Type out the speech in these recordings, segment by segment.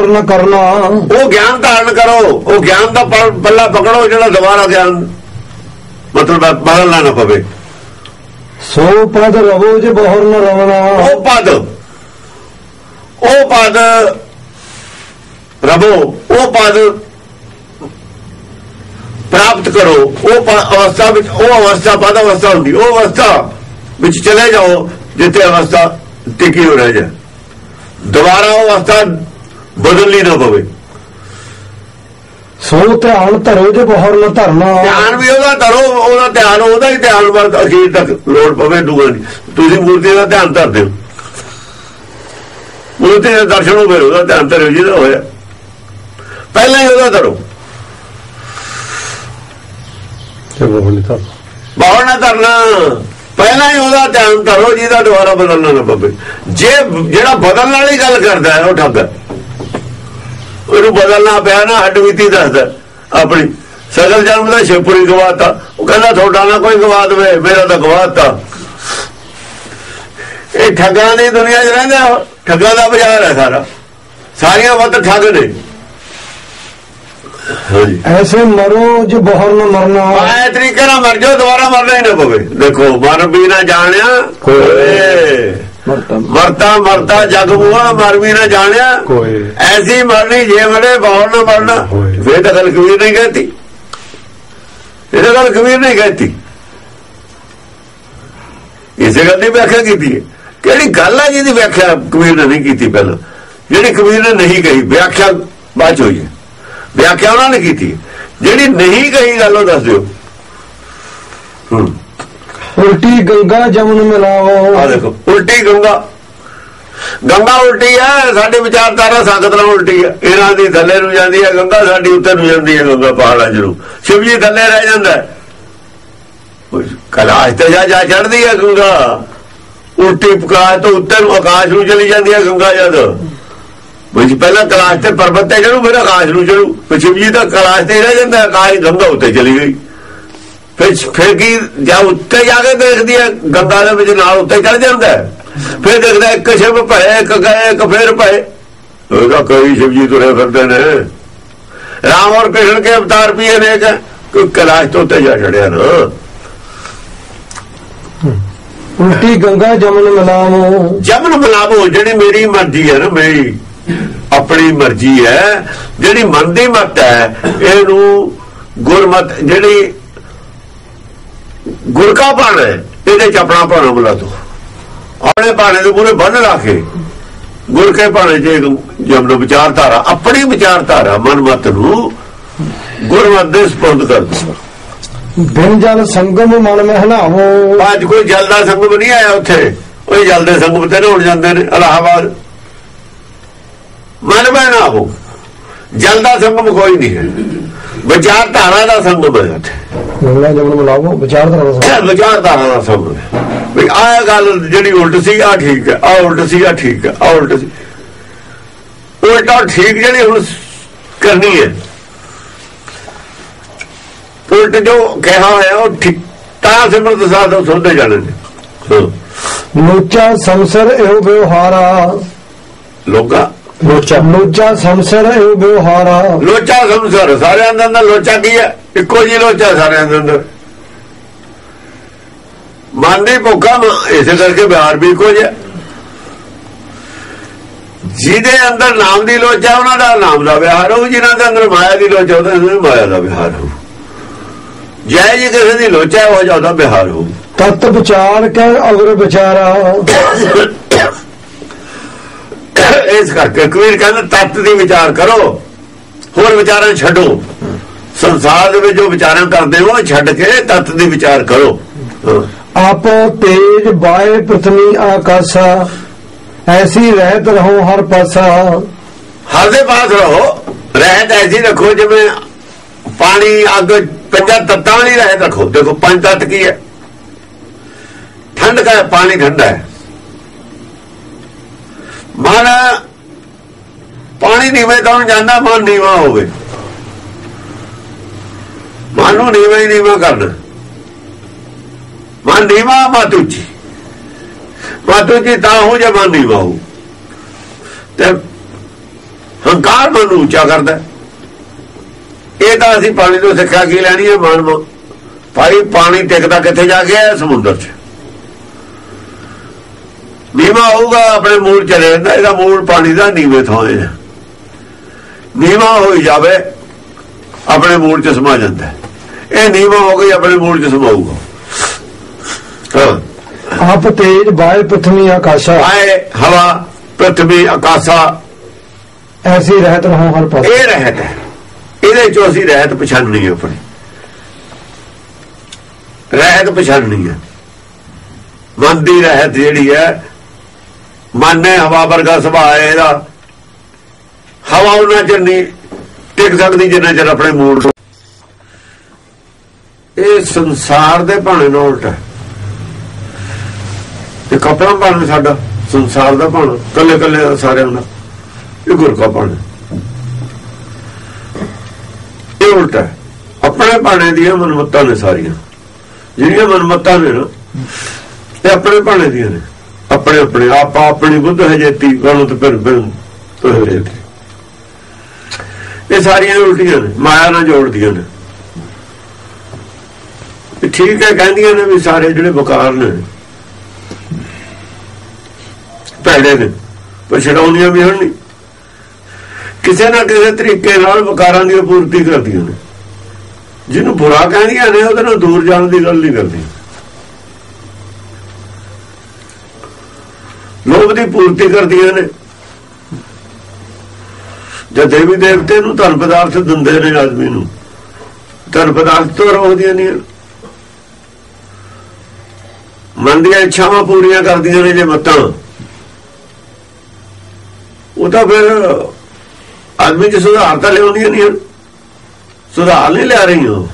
ਨਾ ਕਰਨਾ। ਉਹ ਗਿਆਨ ਧਾਰਨ ਕਰੋ। ਉਹ ਗਿਆਨ ਦਾ ਪੱਲਾ ਪਕੜੋ ਜਿਹੜਾ ਦੁਬਾਰਾ ਗਿਆਨ ਮਤਲਬ ਬਦਲਣਾ ਨਾ ਪਵੇ। ਸੋ ਪਦ ਰਵੋ ਜੇ ਬਹੁਰ ਨ ਰਵਣਾ। ਉਹ ਪਦ। ਉਹ ਪਦ ਰਬੋ ਉਹ ਪਦ ਪ੍ਰਾਪਤ ਕਰੋ। ਉਹ ਅਵਸਥਾ ਵਿੱਚ ਉਹ ਅਵਸਥਾ ਪਦ ਅਵਸਥਾ ਹੁੰਦੀ। ਉਹ ਅਵਸਥਾ ਵਿੱਚ ਚਲੇ ਜਾਓ ਜਿੱਥੇ ਅਵਸਥਾ ਟਿਕੀ ਹੋ ਰਹਿ ਜਾ ਦੁਬਾਰਾ ਉਹ ਅਵਸਥਾ ਬਦਲਣੀ ਨਾ ਪਵੇ। ਸੋ ਧਿਆਨ ਧਰੋ ਜੇ ਬਹੁਰ ਨ ਧਰਨਾ। ਧਿਆਨ ਵੀ ਉਹਦਾ ਧਰੋ ਉਹਦਾ ਧਿਆਨ ਉਹਦਾ ਹੀ ਧਿਆਨ ਵਰਤ ਅਖੀਰ ਤੱਕ ਲੋੜ ਪਵੇ ਦੂਆ ਨਹੀਂ ਤੁਸੀਂ ਮੂਰਤੀ ਦਾ ਧਿਆਨ ਧਰਦੇ ਹੋ। ਮੂਰਤੀ ਦੇ ਦਰਸ਼ਨ ਫਿਰ ਉਹਦਾ ਧਿਆਨ ਧਰਿਓ ਜਿਹਦਾ ਹੋਇਆ। ਪਹਿਲਾਂ ਹੀ ਉਹਦਾ ਧਰੋ। ਤੇ ਬਹੁਰ ਨ ਧਰਨਾ ਬਾਹਰ ਨਾ ਧਰਨਾ। ਪਹਿਲਾਂ ਹੀ ਉਹਦਾ ਧਿਆਨ ਧਰੋ ਜਿਹਦਾ ਦੁਬਾਰਾ ਬਦਲਣਾ ਨਾ ਪਵੇ। ਜੇ ਜਿਹੜਾ ਬਦਲਣ ਵਾਲੀ ਗੱਲ ਕਰਦਾ ਹੈ ਉਹ ਠੱਗ ਹੈ। ਉਹਨੂੰ ਬਦਲਣਾ ਪਿਆ ਨਾ ਹੱਡ ਬੀਤੀ ਦੱਸਦਾ। ਆਪਣੀ ਸਗਲ ਜਨਮ ਦਾ ਛੇਪੜੀ ਗਵਾਤਾ। ਉਹ ਕਹਿੰਦਾ ਤੁਹਾਡਾ ਨਾ ਕੋਈ ਗਵਾ ਦੇਵੇ ਮੇਰਾ ਤਾਂ ਗਵਾਤਾ। ਇਹ ਠੱਗਾਂ ਦੀ ਦੁਨੀਆ 'ਚ ਰਹਿੰਦਾ। ਠੱਗਾਂ ਦਾ ਬਾਜ਼ਾਰ ਹੈ ਸਾਰਾ। ਸਾਰੀਆਂ ਵੱਧ ਠੱਗ ਨੇ। ਐਸੇ ਮਰੋ ਜੇ ਬਹੁਰ ਨ ਮਰਨਾ ਆਏ ਤਰੀਕੇ ਨਾਲ ਮਰ ਜਾਓ ਦੁਬਾਰਾ ਮਰਨਾ ਹੀ ਨਾ ਪਵੇ। ਦੇਖੋ ਮਰ ਵੀ ਨਾ ਜਾਣਿਆ ਕੋਏ ਮਰਤਾ ਮਰਤਾ ਜਗ ਬੂਆ ਮਰ ਵੀ ਨਾ ਜਾਣਿਆ। ਐਸੀ ਮਰਨੀ ਜੇ ਮਰੇ ਬਾਹਰ ਨਾ ਮਰਨਾ। ਹੋਏ। ਫੇਰ ਤਾਂ ਗੱਲ ਕਬੀਰ ਨਹੀਂ ਕਹਤੀ। ਇਹ ਗੱਲ ਕਬੀਰ ਨਹੀਂ ਕਹਤੀ। ਇਸੇ ਗੱਲ ਦੀ ਵਿਆਖਿਆ ਕੀਤੀ ਹੈ। ਕਿਹੜੀ ਗੱਲ ਹੈ ਜਿਹਦੀ ਵਿਆਖਿਆ ਕਬੀਰ ਨੇ ਨਹੀਂ ਕੀਤੀ ਪਹਿਲਾਂ? ਜਿਹੜੀ ਕਬੀਰ ਨੇ ਨਹੀਂ ਕਹੀ ਵਿਆਖਿਆ ਬਾਅਦ ਹੋਈ ਹੈ। ਵਿਆਖਿਆ ਉਹਨਾਂ ਨੇ ਕੀਤੀ। ਜਿਹੜੀ ਨਹੀਂ ਕਹੀ ਗੱਲ ਉਹ ਦੱਸ ਦਿਓ। ਹੂੰ। ਉਲਟੀ ਗੰਗਾ ਜਮਨ ਮਿਲਾਓ। ਆ ਦੇਖੋ, ਉਲਟੀ ਗੰਗਾ। ਗੰਗਾ ਉਲਟੀ ਹੈ ਸਾਡੀ ਵਿਚਾਰਧਾਰਾ ਸੰਗਤ ਨਾਲ ਉਲਟੀ ਹੈ ਇਹਨਾਂ ਦੀ ਥੱਲੇ ਨੂੰ ਜਾਂਦੀ ਹੈ ਗੰਗਾ, ਸਾਡੀ ਉੱਤੇ ਨੂੰ ਜਾਂਦੀ ਹੈ ਗੰਗਾ, ਪਹਾੜਾਂ ਜਰੂ ਸ਼ਿਵ ਜੀ ਥੱਲੇ ਰਹਿ ਜਾਂਦਾ ਕਲਾਸ਼ ਤੇ ਜਾ ਜਾ ਚੜਦੀ ਹੈ ਗੰਗਾ। ਉਲਟੀ ਪ੍ਰਕਾਸ਼ ਤੋਂ ਉੱਤੇ ਨੂੰ ਆਕਾਸ਼ ਨੂੰ ਚਲੀ ਜਾਂਦੀ ਹੈ ਗੰਗਾ ਜਦ। ਵਿੱਚ ਪਹਿਲਾਂ ਕਲਾਸ਼ ਤੇ ਪਰਬਤ ਤੇ ਚੜੂ ਫਿਰ ਆਕਾਸ਼ ਨੂੰ ਚੜੂ ਫਿਰ ਸ਼ਿਵ ਜੀ ਤਾਂ ਕਲਾਸ਼ ਤੇ ਰਹਿ ਜਾਂਦਾ ਆਕਾਸ਼ ਗੰਗਾ ਉੱਤੇ ਚਲੀ ਗਈ। ਫਿਰ ਫਿਰ ਕੀ ਜਾਂ ਉੱਤੇ ਜਾ ਕੇ ਦੇਖਦੀ ਹੈ ਗੰਗਾ ਦੇ ਵਿੱਚ ਨਾਲ ਉੱਤੇ ਚੜ ਜਾਂਦਾ। ਫਿਰ ਦੇਖਦਾ ਇੱਕ ਸ਼ਿਵ ਭਏ ਇੱਕ ਗਏ ਇੱਕ ਫਿਰ ਭਏ। ਉਹਦਾ ਕੋਈ ਸ਼ਿਵ ਜੀ ਤੁਰੇ ਫਿਰਦੇ ਨੇ। ਰਾਮ ਔਰ ਕ੍ਰਿਸ਼ਨ ਕੇ ਅਵਤਾਰ ਵੀ ਨੇ ਕਿ ਕੋਈ ਕੈਲਾਸ਼ ਤੋਂ ਉੱਤੇ ਜਾ ਚੜਿਆ ਨਾ। ਉਲਟੀ ਗੰਗਾ ਜਮਨ ਮਿਲਾਓ ਜਮਨ ਬਲਾਵੋ ਜਿਹੜੀ ਮੇਰੀ ਮਰਜ਼ੀ ਹੈ ਨਾ ਮੇਰੀ ਆਪਣੀ ਮਰਜ਼ੀ ਹੈ। ਜਿਹੜੀ ਮਨ ਦੀ ਮਤ ਹੈ ਇਹਨੂੰ ਗੁਰਮਤ ਜਿਹੜੀ ਗੁਰ ਕਾ ਬਾਣ ਹੈ ਇਹਦੇ ਚ ਆਪਣਾ ਭਾਣਾ ਬੁਲਾ ਦੋ ਆਪਣੇ ਬਾਣੇ ਦੇ ਪੂਰੇ ਬੰਨ ਲਾ ਕੇ ਗੁਰ ਕੇ ਬਾਣੇ ਚ ਜਮਨ ਵਿਚਾਰਧਾਰਾ ਆਪਣੀ ਵਿਚਾਰਧਾਰਾ ਮਨ ਮਤ ਨੂੰ ਗੁਰਮਤ ਦੇ ਸਪੁਰਦ ਕਰ ਦੋ ਬਿਨ ਜਲ ਸੰਗਮ ਮਨ ਮਹਿਲਾਵੋ ਅੱਜ ਕੋਈ ਜਲ ਦਾ ਸੰਗਮ ਨਹੀਂ ਆਇਆ ਉੱਥੇ। ਉਹ ਜਲ ਦੇ ਸੰਗਮ ਤੇ ਨਹਾਉਣ ਜਾਂਦੇ ਨੇ ਇਲਾਹਾਬਾਦ ਮਨ ਮੈਂ ਨਾ ਹੋ ਜਲ ਦਾ ਸੰਗਮ ਕੋਈ ਨਹੀਂ ਹੈ। ਵਿਚਾਰ ਧਾਰਾ ਦਾ ਸੰਗਮ ਹੈ ਗੰਗਾ ਜਮਨ ਮਿਲਾਵੋ ਵਿਚਾਰਧਾਰਾ ਦਾ ਵਿਚਾਰ ਧਾਰਾ ਦਾ ਸੰਗਮ ਵੀ ਆਹ ਗੱਲ ਜਿਹੜੀ ਉਲਟ ਸੀ ਆ ਠੀਕ ਹੈ ਆ ਉਲਟ ਸੀ ਆ ਠੀਕ ਹੈ ਆ ਉਲਟ ਸੀ। ਉਲਟਾ ਠੀਕ ਜਿਹੜੀ ਹੁਣ ਕਰਨੀ ਹੈ। ਉਲਟ ਜੋ ਕਿਹਾ ਹੋਇਆ ਉਹ ਠੀਕ ਤਾਂ ਸਿਮਰਤ ਸਾਧ ਸੁਣਦੇ ਜਾਣੇ ਨੇ। ਹਾਂ। ਲੋਚਾ ਸੰਸਰ ਇਹੋ ਵਿਵਹਾਰਾ। ਲੋਕਾ ਲੋਚਾ। ਲੋਚਾ ਸੰਸਰ ਇਹੋ ਵਿਵਹਾਰਾ। ਲੋਚਾ ਸੰਸਾਰ ਸਾਰਿਆਂ ਦੇ ਅੰਦਰ ਲੋਚਾ ਕੀ ਹੈ? ਇੱਕੋ ਜੀ ਲੋਚਾ ਸਾਰਿਆਂ ਦੇ ਅੰਦਰ। ਮਨ ਦੀ ਭੁੱਖਾ ਇਸੇ ਕਰਕੇ ਬਿਹਾਰ ਵੀ ਇੱਕੋ ਜਿਹਾ। ਜਿਹਦੇ ਅੰਦਰ ਨਾਮ ਦੀ ਲੋਚਾ ਉਹਨਾਂ ਦਾ ਨਾਮ ਦਾ ਵਿਹਾਰ ਹੋਊ। ਜਿਨ੍ਹਾਂ ਦੇ ਅੰਦਰ ਮਾਇਆ ਦੀ ਲੋਚਾ ਉਹਦੇ ਅੰਦਰ ਮਾਇਆ ਦਾ ਵਿਹਾਰ ਹੋਊ। ਜੈ ਜੀ ਕਿਸੇ ਦੀ ਲੋਚਾ ਹੋ ਜਾਦਾ ਵਿਹਾਰ ਹੋਊ। ਤਤ ਵਿਚਾਰ ਕੇ ਅਗਰ ਵਿਚਾਰਾ। ਇਸ ਕਰਕੇ ਕਬੀਰ ਕਹਿੰਦਾ ਤੱਤ ਦੀ ਵਿਚਾਰ ਕਰੋ ਹੋਰ ਵਿਚਾਰਾਂ ਛੱਡੋ। ਸੰਸਾਰ ਦੇ ਵਿੱਚ ਜੋ ਵਿਚਾਰਾਂ ਕਰਦੇ ਹੋ ਛੱਡ ਕੇ ਤੱਤ ਦੀ ਵਿਚਾਰ ਕਰੋ। ਆਪੋ ਤੇਜ ਬਾਏ ਪ੍ਰਥਮੀ ਆਕਾਸ਼ਾ ਐਸੀ ਰਹਿਤ ਰਹੋ ਹਰ ਪਾਸਾ। ਹਰ ਦੇ ਪਾਸ ਰਹੋ ਰਹਿਤ ਐਸੀ ਰੱਖੋ ਜਿਵੇਂ ਪਾਣੀ ਅੱਗ ਪੰਜਾਂ ਤੱਤਾਂ ਵਾਲੀ ਰਹਿਤ ਰੱਖੋ। ਦੇਖੋ ਪੰਜ ਤੱਤ ਕੀ ਹੈ? ਠੰਡ ਦਾ ਪਾਣੀ ਠੰਡਾ ਹੈ। ਮਨ ਪਾਣੀ ਨੀਵੇਂ ਤੋਂ ਜਾਂਦਾ, ਮਨ ਨੀਵਾ ਹੋਵੇ। ਮਨ ਨੂੰ ਨੀਵੇਂ ਹੀ ਨੀਵਾਂ ਕਰਨਾ। ਮਨ ਨੀਵਾ ਮਤ ਉੱਚੀ। ਮਤ ਉੱਚੀ ਤਾਂ ਹੋ ਜੇ ਮਨ ਨੀਵਾ ਹੋ ਤੇ ਹੰਕਾਰ ਮਨ ਨੂੰ ਉੱਚਾ ਕਰਦਾ। ਇਹ ਤਾਂ ਅਸੀਂ ਪਾਣੀ ਤੋਂ ਸਿੱਖਿਆ ਕੀ ਲੈਣੀ ਹੈ, ਮਨ ਭਾਈ, ਪਾਣੀ ਟਿਕਦਾ ਕਿੱਥੇ ਜਾ ਕੇ ਹੈ ਸਮੁੰਦਰ 'ਚ। ਨੀਵਾ ਹੋਊਗਾ ਆਪਣੇ ਮੂਲ ਚਲੇ ਜਾਂਦਾ ਇਹਦਾ ਮੂਲ ਪਾਣੀ ਦਾ ਨੀਵੇਂ ਥਾਂ ਹੈ। ਨੀਵਾ ਹੋਈ ਜਾਵੇ ਆਪਣੇ ਮੂਲ 'ਚ ਸਮਾ ਜਾਂਦਾ ਇਹ ਨੀਵਾ ਹੋ ਗਈ ਆਪਣੇ ਮੂਲ 'ਚ ਸਮਾਊਗਾ। ਆਪ ਤੇਜ ਬਾਏ ਪ੍ਰਥਮੀ ਆਕਾਸ਼ਾ। ਆਏ ਹਵਾ ਪ੍ਰਥਵੀ ਆਕਾਸ਼ਾ। ਐਸੀ ਰਹਿਤ ਰਹੋ ਹਰ ਪਾਸੇ। ਇਹ ਰਹਿਤ ਹੈ। ਇਹਦੇ ਚੋਂ ਅਸੀਂ ਰਹਿਤ ਪਛਾਣਨੀ ਹੈ ਆਪਣੀ। ਰਹਿਤ ਪਛਾਣਨੀ ਹੈ। ਮਨ ਦੀ ਰਹਿਤ ਜਿਹੜੀ ਹੈ ਮਨ ਨੇ ਹਵਾ ਵਰਗਾ ਸੁਭਾਅ ਹੈ ਇਹਦਾ। ਹਵਾ ਉਹਨਾਂ ਚ ਨਹੀਂ ਟਿਕ ਸਕਦੀ ਜਿੰਨਾ ਚਿਰ ਆਪਣੇ ਮੂਲ ਤੋਂ। ਇਹ ਸੰਸਾਰ ਦੇ ਭਾਣੇ ਨਾਲ ਉਲਟਾ ਹੈ। ਇਹ ਕਪੜਾ ਭਾਣਾ ਸਾਡਾ, ਸੰਸਾਰ ਦਾ ਭਾਣਾ ਕੱਲੇ ਕੱਲੇ ਸਾਰਿਆਂ ਦਾ। ਇਹ ਗੁਰ ਕਾ ਭਾਣਾ ਇਹ ਉਲਟਾ ਆਪਣੇ ਭਾਣੇ ਦੀਆਂ ਮਨਮਤਾਂ ਨੇ ਸਾਰੀਆਂ। ਜਿਹੜੀਆਂ ਮਨਮਤਾਂ ਨੇ ਨਾ, ਇਹ ਆਪਣੇ ਭਾਣੇ ਦੀਆਂ ਨੇ। ਆਪਣੇ ਆਪਣੇ ਆਪਾ ਆਪਣੀ ਬੁੱਧ ਹਜੇਤੀ ਗਲਤ ਫਿਰ ਫਿਰ ਤੋਹਰੇ ਇਹ ਸਾਰੀਆਂ ਉਲਟੀਆਂ ਨੇ, ਮਾਇਆ ਨਾਲ ਜੋੜਦੀਆਂ ਨੇ। ਠੀਕ ਹੈ, ਕਹਿੰਦੀਆਂ ਨੇ ਵੀ ਸਾਰੇ ਜਿਹੜੇ ਬਕਾਰ ਨੇ, ਭੈੜੇ ਨੇ, ਪਰ ਛਡਾਉਂਦੀਆਂ ਵੀ ਹਨ। ਨਹੀਂ ਕਿਸੇ ਨਾ ਕਿਸੇ ਤਰੀਕੇ ਨਾਲ ਵਿਕਾਰਾਂ ਦੀ ਪੂਰਤੀ ਕਰਦੀਆਂ ਨੇ। ਜਿਹਨੂੰ ਬੁਰਾ ਕਹਿੰਦੀਆਂ ਨੇ, ਉਹਦੇ ਨਾਲ ਦੂਰ ਜਾਣ ਦੀ ਗੱਲ ਨਹੀਂ ਕਰਦੀਆਂ। ਲੋਭ ਦੀ ਪੂਰਤੀ ਕਰਦੀਆਂ ਨੇ। ਜਦ ਦੇਵੀ ਦੇਵਤੇ ਨੂੰ ਧਨ ਪਦਾਰਥ ਦਿੰਦੇ ਨੇ ਆਦਮੀ ਨੂੰ, ਧਨ ਪਦਾਰਥ ਤੋਂ ਰੋਕਦੀਆਂ ਨਹੀਂ। ਮਨ ਦੀਆਂ ਇੱਛਾਵਾਂ ਪੂਰੀਆਂ ਕਰਦੀਆਂ ਨੇ ਜੇ ਮਤਾਂ। ਉਹ ਤਾਂ ਫਿਰ ਆਦਮੀ ਚ ਸੁਧਾਰ ਤਾਂ ਲਿਆਉਂਦੀਆਂ ਨਹੀਂ। ਹਨ ਸੁਧਾਰ ਨਹੀਂ ਲਿਆ ਰਹੀਆਂ ਉਹ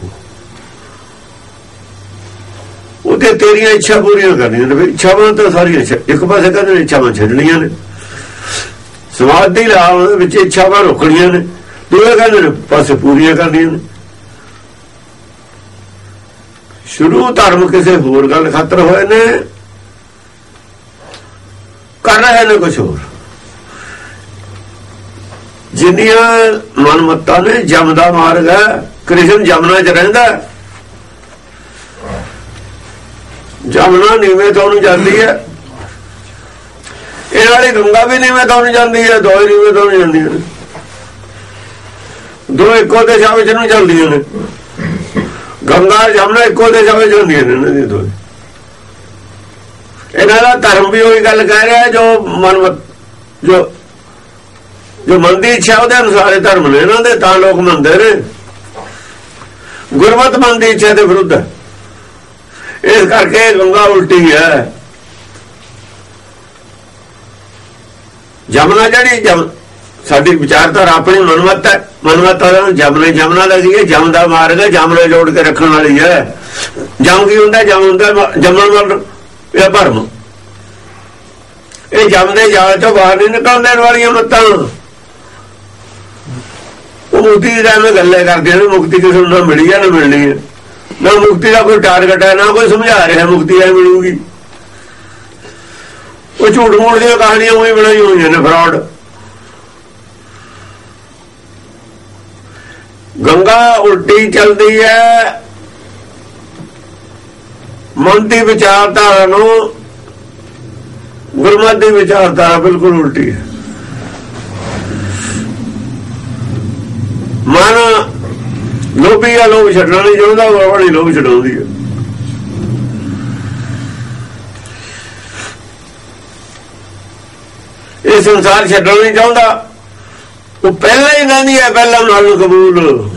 ਉਹ ਤੇ ਤੇਰੀਆਂ ਇੱਛਾ ਪੂਰੀਆਂ ਕਰਨੀਆਂ ਨੇ। ਇੱਛਾਵਾਂ ਤਾਂ ਸਾਰੀਆਂ ਇੱਕ ਪਾਸੇ ਕਹਿੰਦੇ ਨੇ ਇੱਛਾਵਾਂ ਛੱਡਣੀਆਂ ਨੇ। ਸਮਾਜ ਲਾਭ ਵਿੱਚ ਇੱਛਾਵਾਂ ਰੋਕਣੀਆਂ ਨੇ। ਦੂਏ ਕਹਿੰਦੇ ਨੇ ਪਾਸੇ ਪੂਰੀਆਂ ਕਰਨੀਆਂ ਨੇ। ਸ਼ੁਰੂ ਧਰਮ ਕਿਸੇ ਹੋਰ ਗੱਲ ਖਾਤਰ ਹੋਏ ਨੇ। ਕਰ ਰਹੇ ਨੇ ਕੁਝ ਹੋਰ। ਜਿੰਨੀਆਂ ਮਨਮਤਾਂ ਨੇ ਜਮਦਾ ਮਾਰਗ ਹੈ, ਕ੍ਰਿਸ਼ਨ ਜਮਨਾ ਚ ਰਹਿੰਦਾ ਹੈ। ਜਮਨਾ ਨੀਵੇਂ ਤੋਂ ਨੂੰ ਜਾਂਦੀ ਹੈ। ਇਹ ਵਾਲੀ ਗੰਗਾ ਵੀ ਨੀਵੇਂ ਤੋਂ ਨੂੰ ਜਾਂਦੀ ਹੈ ਦੋਏ ਨੀਵੇਂ ਤੋਂ ਨੂੰ ਜਾਂਦੀਆਂ ਨੇ ਦੋ ਇੱਕੋ ਦਿਸ਼ਾ ਵਿੱਚ ਨੂੰ ਜਾਂਦੀਆਂ ਨੇ। ਗੰਗਾ ਜਮਨਾ ਇੱਕੋ ਦਿਸ਼ਾ ਵਿੱਚ ਜਾਂਦੀਆਂ ਨੇ ਇਹਨਾਂ ਦੀ। ਦੋਏ ਇਹਨਾਂ ਦਾ ਧਰਮ ਵੀ ਉਹੀ ਗੱਲ ਕਹਿ ਰਿਹਾ ਜੋ ਮਨ ਜੋ ਜੋ ਮਨ ਦੀ ਇੱਛਾ ਉਹਦੇ ਅਨੁਸਾਰ ਧਰਮ ਨੇ ਇਹਨਾਂ ਦੇ, ਤਾਂ ਲੋਕ ਮੰਨਦੇ ਨੇ। ਗੁਰਮਤ ਮਨ ਦੀ ਇੱਛਾ ਦੇ ਵਿਰੁੱਧ ਹੈ। ਇਸ ਕਰਕੇ ਗੰਗਾ ਉਲਟੀ ਹੈ। ਜਮਨਾ ਜਿਹੜੀ ਜਮ ਸਾਡੀ ਵਿਚਾਰਧਾਰਾ ਆਪਣੀ ਮਨਮਤ ਹੈ। ਮਨਮਤ ਦਾ ਜਮਨੇ ਜਮਨਾ ਲੱਗੀ ਹੈ ਜਮ ਦਾ ਮਾਰਗ ਹੈ ਜਮਨੇ ਜੋੜ ਕੇ ਰੱਖਣ ਵਾਲੀ ਹੈ। ਜਮ ਕੀ ਹੁੰਦਾ? ਜਮ ਹੁੰਦਾ ਜਮਨ ਵਾਲ ਇਹ ਭਰਮ। ਇਹ ਜਮ ਦੇ ਜਾਲ ਤੋਂ ਬਾਹਰ ਨਹੀਂ ਨਿਕਲਣ ਦੇਣ ਵਾਲੀਆਂ ਮੱਤਾਂ। ਉਹ ਮੁਕਤੀ ਦਾ ਮੈਂ ਗੱਲੇ ਕਰਦੇ ਨੇ, ਮੁਕਤੀ ਕਿਸੇ ਨੂੰ ਮਿਲੀ ਆ ਨਾ ਮਿਲਣੀ ਹੈ। ਨਾ ਮੁਕਤੀ ਦਾ ਕੋਈ ਟਾਰਗੇਟ ਹੈ ਨਾ ਕੋਈ ਸਮਝਾ ਰਿਹਾ ਮੁਕਤੀ ਐ ਮਿਲੂਗੀ। ਉਹ ਝੂਠ ਮੂਠ ਦੀਆਂ ਕਹਾਣੀਆਂ ਉਹੀ ਬਣਾਈ ਹੋਈਆਂ ਨੇ ਫਰਾਡ ਗੰਗਾ ਉਲਟੀ ਚੱਲਦੀ ਹੈ ਮਨ ਦੀ ਵਿਚਾਰਧਾਰਾ ਨੂੰ ਗੁਰਮਤ ਦੀ ਵਿਚਾਰਧਾਰਾ ਬਿਲਕੁਲ ਉਲਟੀ ਹੈ ਮਨ ਲੋਭੀ ਆ, ਲੋਭ ਛੱਡਣਾ ਨਹੀਂ ਚਾਹੁੰਦਾ ਉਹ ਵਾਲੀ, ਲੋਭ ਛਡਾਉਂਦੀ ਹੈ ਇਹ ਸੰਸਾਰ ਛੱਡਣਾ ਨਹੀਂ ਚਾਹੁੰਦਾ। ਉਹ ਪਹਿਲਾਂ ਹੀ ਕਹਿੰਦੀ ਹੈ ਪਹਿਲਾਂ ਨਾਲ ਕਬੂਲ।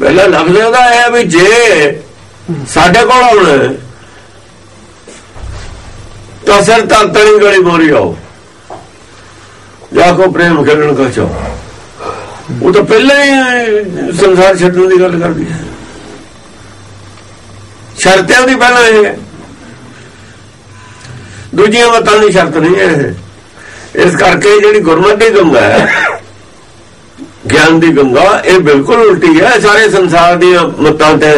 ਪਹਿਲਾਂ ਲਫ਼ਜ਼ ਉਹਦਾ ਹੈ ਵੀ ਜੇ ਸਾਡੇ ਕੋਲ ਆਉਣਾ, ਤਾਂ ਸਿਰ ਤਾਂ ਤਣੀ ਗਲੀ ਮੋਰੀ ਆਓ। ਜਾ ਕੋ ਪ੍ਰੇਮ ਖੇਲਣ ਕਾ ਚਾਹੋ। ਉਹ ਤਾਂ ਪਹਿਲਾਂ ਹੀ ਸੰਸਾਰ ਛੱਡਣ ਦੀ ਗੱਲ ਕਰਦੀ ਹੈ। ਸ਼ਰਤ ਦੀ ਪਹਿਲਾਂ ਇਹ ਹੈ। ਦੂਜੀਆਂ ਮਤਾਂ ਦੀ ਸ਼ਰਤ ਨਹੀਂ ਹੈ ਇਹ। ਇਸ ਕਰਕੇ ਜਿਹੜੀ ਗੁਰਮਤਿ ਦੀ ਗੰਗਾ ਹੈ, ਗਿਆਨ ਦੀ ਗੰਗਾ, ਇਹ ਬਿਲਕੁਲ ਉਲਟੀ ਹੈ। ਸਾਰੇ ਸੰਸਾਰ ਦੀਆਂ ਮਤਾਂ ਤੇ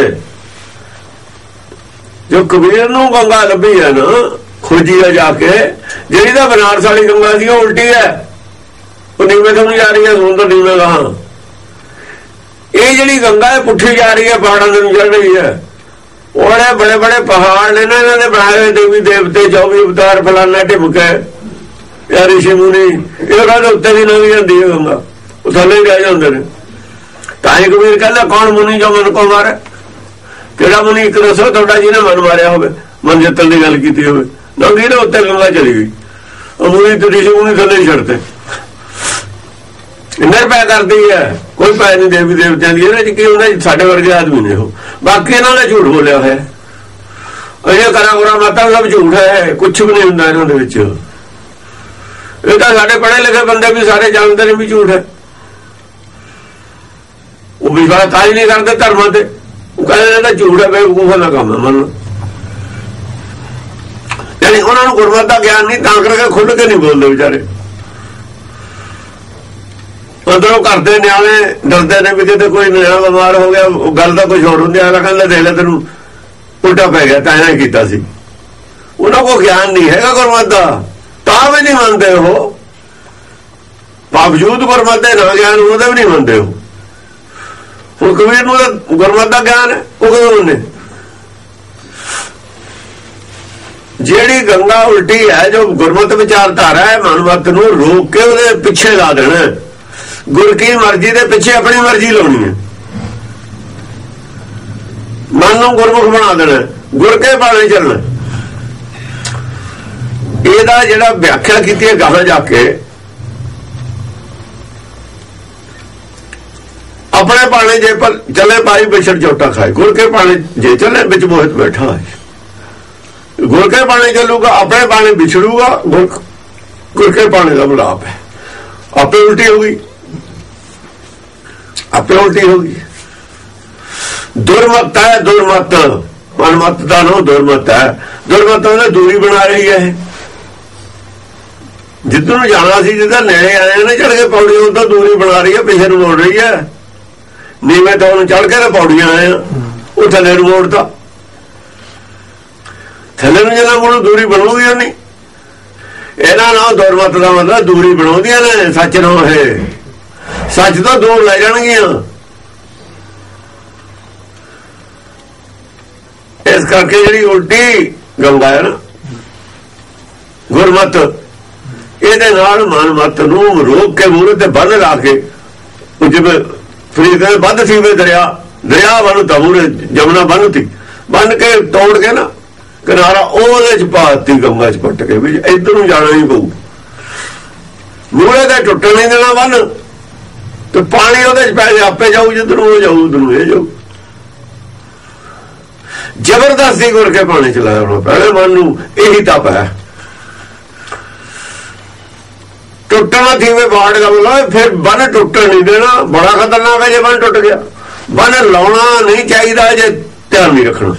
ਜੋ ਕਬੀਰ ਨੂੰ ਗੰਗਾ ਲੱਭੀ ਹੈ ਨਾ, ਖੋਜੀ ਆ ਜਾ ਕੇ, ਜਿਹੜੀ ਦਾ ਬਨਾਰਸ ਵਾਲੀ ਗੰਗਾ ਸੀ, ਉਹ ਉਲਟੀ ਹੈ। ਉਹ ਨੀਵੇਂ ਤੋਂ ਜਾ ਰਹੀ ਹੈ ਸਮੁੰਦਰ ਨੀਵੇਂ ਗਾਂ ਇਹ ਜਿਹੜੀ ਗੰਗਾ ਹੈ ਪੁੱਠੀ ਜਾ ਰਹੀ ਹੈ ਪਹਾੜਾਂ ਦੇ ਨੂੰ ਚੜ ਰਹੀ ਹੈ ਉਹਨੇ ਬੜੇ ਬੜੇ ਪਹਾੜ ਨੇ ਇਹਨਾਂ ਦੇ ਬਣਾਏ ਹੋਏ ਦੇਵੀ ਦੇਵਤੇ 24 ਅਵਤਾਰ ਫਲਾਣਾ ਢਿਮਕੇ ਯਾ ਰਿਸ਼ੀ ਮੁਨੀ, ਇਹ ਕਹਿੰਦੇ ਉੱਤੇ ਦੀ ਲੰਘ ਜਾਂਦੀ ਹੈ ਗੰਗਾ। ਉਹ ਥੱਲੇ ਹੀ ਰਹਿ ਜਾਂਦੇ ਨੇ। ਤਾਂ ਇਹ ਕਬੀਰ ਕਹਿੰਦਾ, ਕੌਣ ਮੁਨੀ ਜੋ ਮਨ ਕੋ ਮਾਰੇ? ਕਿਹੜਾ ਮੁਨੀ? ਇੱਕ ਦੱਸੋ ਤੁਹਾਡਾ ਜਿਹਨੇ ਮਨ ਮਾਰਿਆ ਹੋਵੇ, ਮਨ ਜਿੱਤਣ ਦੀ ਗੱਲ ਕੀਤੀ ਹੋਵੇ। ਲੰਗੀ ਨਾ ਉੱਤੇ ਗੰਗਾ ਚਲੀ ਗਈ। ਉਹ ਮੁਨੀ ਤੇ ਰਿਸ਼ੀ ਮੁਨੀ ਥੱਲੇ ਹੀ ਛੱਡਤੇ। ਨਿਰਭੈ ਕਰਦੀ ਹੈ ਕੋਈ ਪੈ ਨਹੀਂ ਦੇਵੀ ਦੇਵਤਿਆਂ ਦੀ, ਇਹਦੇ ਚ ਕੀ ਹੁੰਦਾ ਸਾਡੇ ਵਰਗੇ ਆਦਮੀ ਨੇ ਉਹ ਬਾਕੀ ਇਹਨਾਂ ਨੇ ਝੂਠ ਬੋਲਿਆ ਹੋਇਆ। ਇਹ ਕਰਾ ਗੁਰਾ ਮਾਤਾ ਸਭ ਝੂਠ ਹੈ। ਕੁਝ ਵੀ ਨਹੀਂ ਹੁੰਦਾ ਇਹਨਾਂ ਦੇ ਵਿੱਚ। ਇਹ ਤਾਂ ਸਾਡੇ ਪੜ੍ਹੇ ਲਿਖੇ ਬੰਦੇ ਵੀ ਸਾਰੇ ਜਾਣਦੇ ਨੇ ਵੀ ਝੂਠ ਹੈ। ਉਹ ਵਿਸ਼ਵਾਸ ਤਾਂ ਹੀ ਨਹੀਂ ਕਰਦੇ ਧਰਮਾਂ ਤੇ। ਉਹ ਕਹਿੰਦੇ ਇਹ ਝੂਠ ਹੈ ਬੇਵਕੂਫਾਂ ਦਾ ਕੰਮ ਹੈ, ਮੰਨ ਲਓ। ਯਾਨੀ ਉਹਨਾਂ ਨੂੰ ਗੁਰਮਤਿ ਦਾ ਗਿਆਨ ਨਹੀਂ, ਤਾਂ ਕਰਕੇ ਖੁੱਲ ਕੇ ਨਹੀਂ ਬੋਲਦੇ ਵਿਚਾਰੇ। ਉਧਰੋਂ ਕਰਦੇ ਨਿਆਣੇ, ਡਰਦੇ ਨੇ ਵੀ ਕਿਤੇ ਕੋਈ ਨਿਆਣਾ ਬਿਮਾਰ ਹੋ ਗਿਆ, ਉਹ ਗੱਲ ਦਾ ਕੁਝ ਹੋਰ ਹੁੰਦੀ ਆ ਕਹਿੰਦਾ ਦੇਖ ਲੈ ਤੈਨੂੰ ਉਲਟਾ ਪੈ ਗਿਆ, ਤਾਂ ਇਹ ਕੀਤਾ ਸੀ। ਉਹਨਾਂ ਕੋ ਗਿਆਨ ਨਹੀਂ ਹੈਗਾ ਗੁਰਮਤ ਦਾ, ਤਾਂ ਵੀ ਨਹੀਂ ਮੰਨਦੇ ਉਹ। ਬਾਵਜੂਦ ਗੁਰਮਤ ਦੇ ਨਾ ਗਿਆਨ, ਉਹਦਾ ਵੀ ਨਹੀਂ ਮੰਨਦੇ ਉਹ। ਹੁਣ ਕਬੀਰ ਨੂੰ ਤਾਂ ਗੁਰਮਤਿ ਦਾ ਗਿਆਨ ਹੈ, ਉਹ ਕਿਉਂ ਮੰਨੇ? ਜਿਹੜੀ ਗੰਗਾ ਉਲਟੀ ਹੈ, ਜੋ ਗੁਰਮਤ ਵਿਚਾਰਧਾਰਾ ਹੈ ਮਨਮਤ ਨੂੰ ਰੋਕ ਕੇ ਉਹਦੇ ਪਿੱਛੇ ਲਾ ਦੇਣਾ ਗੁਰ ਕੀ ਮਰਜ਼ੀ ਦੇ ਪਿੱਛੇ ਆਪਣੀ ਮਰਜ਼ੀ ਲਾਉਣੀ ਹੈ। ਮਨ ਨੂੰ ਗੁਰਮੁਖ ਬਣਾ ਦੇਣਾ ਹੈ। ਗੁਰ ਕੇ ਬਾਣੇ ਚੱਲਣਾ ਇਹਦਾ ਜਿਹੜਾ ਵਿਆਖਿਆ ਕੀਤੀ ਹੈ, ਗਾਹਾਂ ਜਾ ਕੇ, ਆਪਣੇ ਬਾਣੇ ਜੇ ਪਰ ਚੱਲੇ ਪਾਈ ਵਿਛੜ ਚੋਟਾ ਖਾਏ। ਗੁਰ ਕੇ ਬਾਣੇ ਜੇ ਚੱਲੇ ਵਿੱਚ ਮੋਹਿਤ ਬੈਠਾ ਹੈ ਗੁਰ ਕੇ ਬਾਣੇ ਚੱਲੂਗਾ, ਆਪਣੇ ਬਾਣੇ ਵਿਛੜੂਗਾ, ਗੁਰ ਗੁਰ ਕੇ ਬਾਣੇ ਦਾ ਮਿਲਾਪ ਹੈ। ਆਪੇ ਉਲਟੀ ਹੋ ਗਈ। ਆਪੇ ਉਲਟੀ ਹੋ ਗਈ। ਦੁਰਮਤ ਹੈ, ਦੁਰਮਤ। ਮਨਮਤ ਦਾ ਨੋ ਦੁਰਮਤ ਹੈ। ਦੁਰਮਤ ਉਹਨੇ ਦੂਰੀ ਬਣਾ ਰਹੀ ਹੈ। ਜਿੱਦੋਂ ਨੂੰ ਜਾਣਾ ਸੀ ਜਿੱਦਾਂ ਨੇੜੇ ਆਏ ਨੇ ਚੜ ਕੇ ਪੌੜੀ ਉਦੋਂ ਦੂਰੀ ਬਣਾ ਰਹੀ ਹੈ, ਪਿੱਛੇ ਨੂੰ ਮੋੜ ਰਹੀ ਹੈ। ਨੀਵੇਂ ਤਾਂ ਉਹਨੂੰ ਚੜ ਕੇ ਤੇ ਪੌੜੀਆਂ ਆਏ। ਉਹ ਥੱਲੇ ਨੂੰ ਮੋੜਤਾ। ਥੱਲੇ ਨੂੰ ਜਿਹੜਾ ਮੋੜੂ, ਦੂਰੀ ਬਣੂਗੀ ਉਹ ਨਹੀਂ। ਇਹਨਾਂ ਨਾਲ ਦੁਰਮਤ ਦਾ ਮਤਲਬ ਦੂਰੀ ਬਣਾਉਂਦੀਆਂ ਨੇ, ਸੱਚ ਨਾਲ ਹੈ ਸੱਚ ਤੋਂ ਦੂਰ ਲੈ ਜਾਣਗੀਆਂ। ਇਸ ਕਰਕੇ ਜਿਹੜੀ ਉਲਟੀ ਗੰਗਾ ਹੈ ਨਾ, ਗੁਰਮਤ, ਇਹਦੇ ਨਾਲ ਮਨ ਮਨਮਤ ਨੂੰ ਰੋਕ ਕੇ ਮੂਹਰੇ ਤੇ ਬੰਨ ਲਾ ਕੇ ਜਿਵੇਂ ਫਰੀਦ ਦੇ ਬੰਦ ਸੀ ਵੇ ਦਰਿਆ ਦਰਿਆ ਬਣ ਤਮੂਰੇ ਜਮਨਾ ਬੰਨਤੀ ਬੰਨ ਕੇ ਤੋੜ ਕੇ ਨਾ, ਕਿਨਾਰਾ ਉਹਦੇ ਚ ਪਾਤੀ ਗੰਗਾ ਚ ਪੱਟ ਕੇ ਵੀ ਇੱਧਰ ਨੂੰ ਜਾਣਾ ਹੀ ਪਊ। ਮੂਹਰੇ ਤੇ ਟੁੱਟਣ ਨਹੀਂ ਦੇਣਾ ਬੰਨ ਤੇ ਪਾਣੀ ਉਹਦੇ ਚ ਪੈ ਜਾ, ਆਪੇ ਜਾਊ, ਜਿੱਧਰ ਉਹ ਜਾਊ, ਉਧਰ ਇਹ ਜਾਊ। ਜ਼ਬਰਦਸਤੀ ਕਰਕੇ ਪਾਣੀ ਚਲਾਇਆ ਉਹਨਾਂ ਪਹਿਲੇ ਮਨ ਨੂੰ ਇਹੀ ਤਪ ਹੈ। ਟੁੱਟਣਾ ਥੀਵੇਂ ਬਾੜ ਦਾ ਬੋਲਾ, ਫਿਰ ਬੰਨ ਟੁੱਟਣ ਨਹੀਂ ਦੇਣਾ, ਬੜਾ ਖਤਰਨਾਕ ਹੈ ਜੇ ਬੰਨ ਟੁੱਟ ਗਿਆ। ਬੰਨ ਲਾਉਣਾ ਨਹੀਂ ਚਾਹੀਦਾ, ਜੇ ਧਿਆਨ ਨਹੀਂ ਰੱਖਣਾ।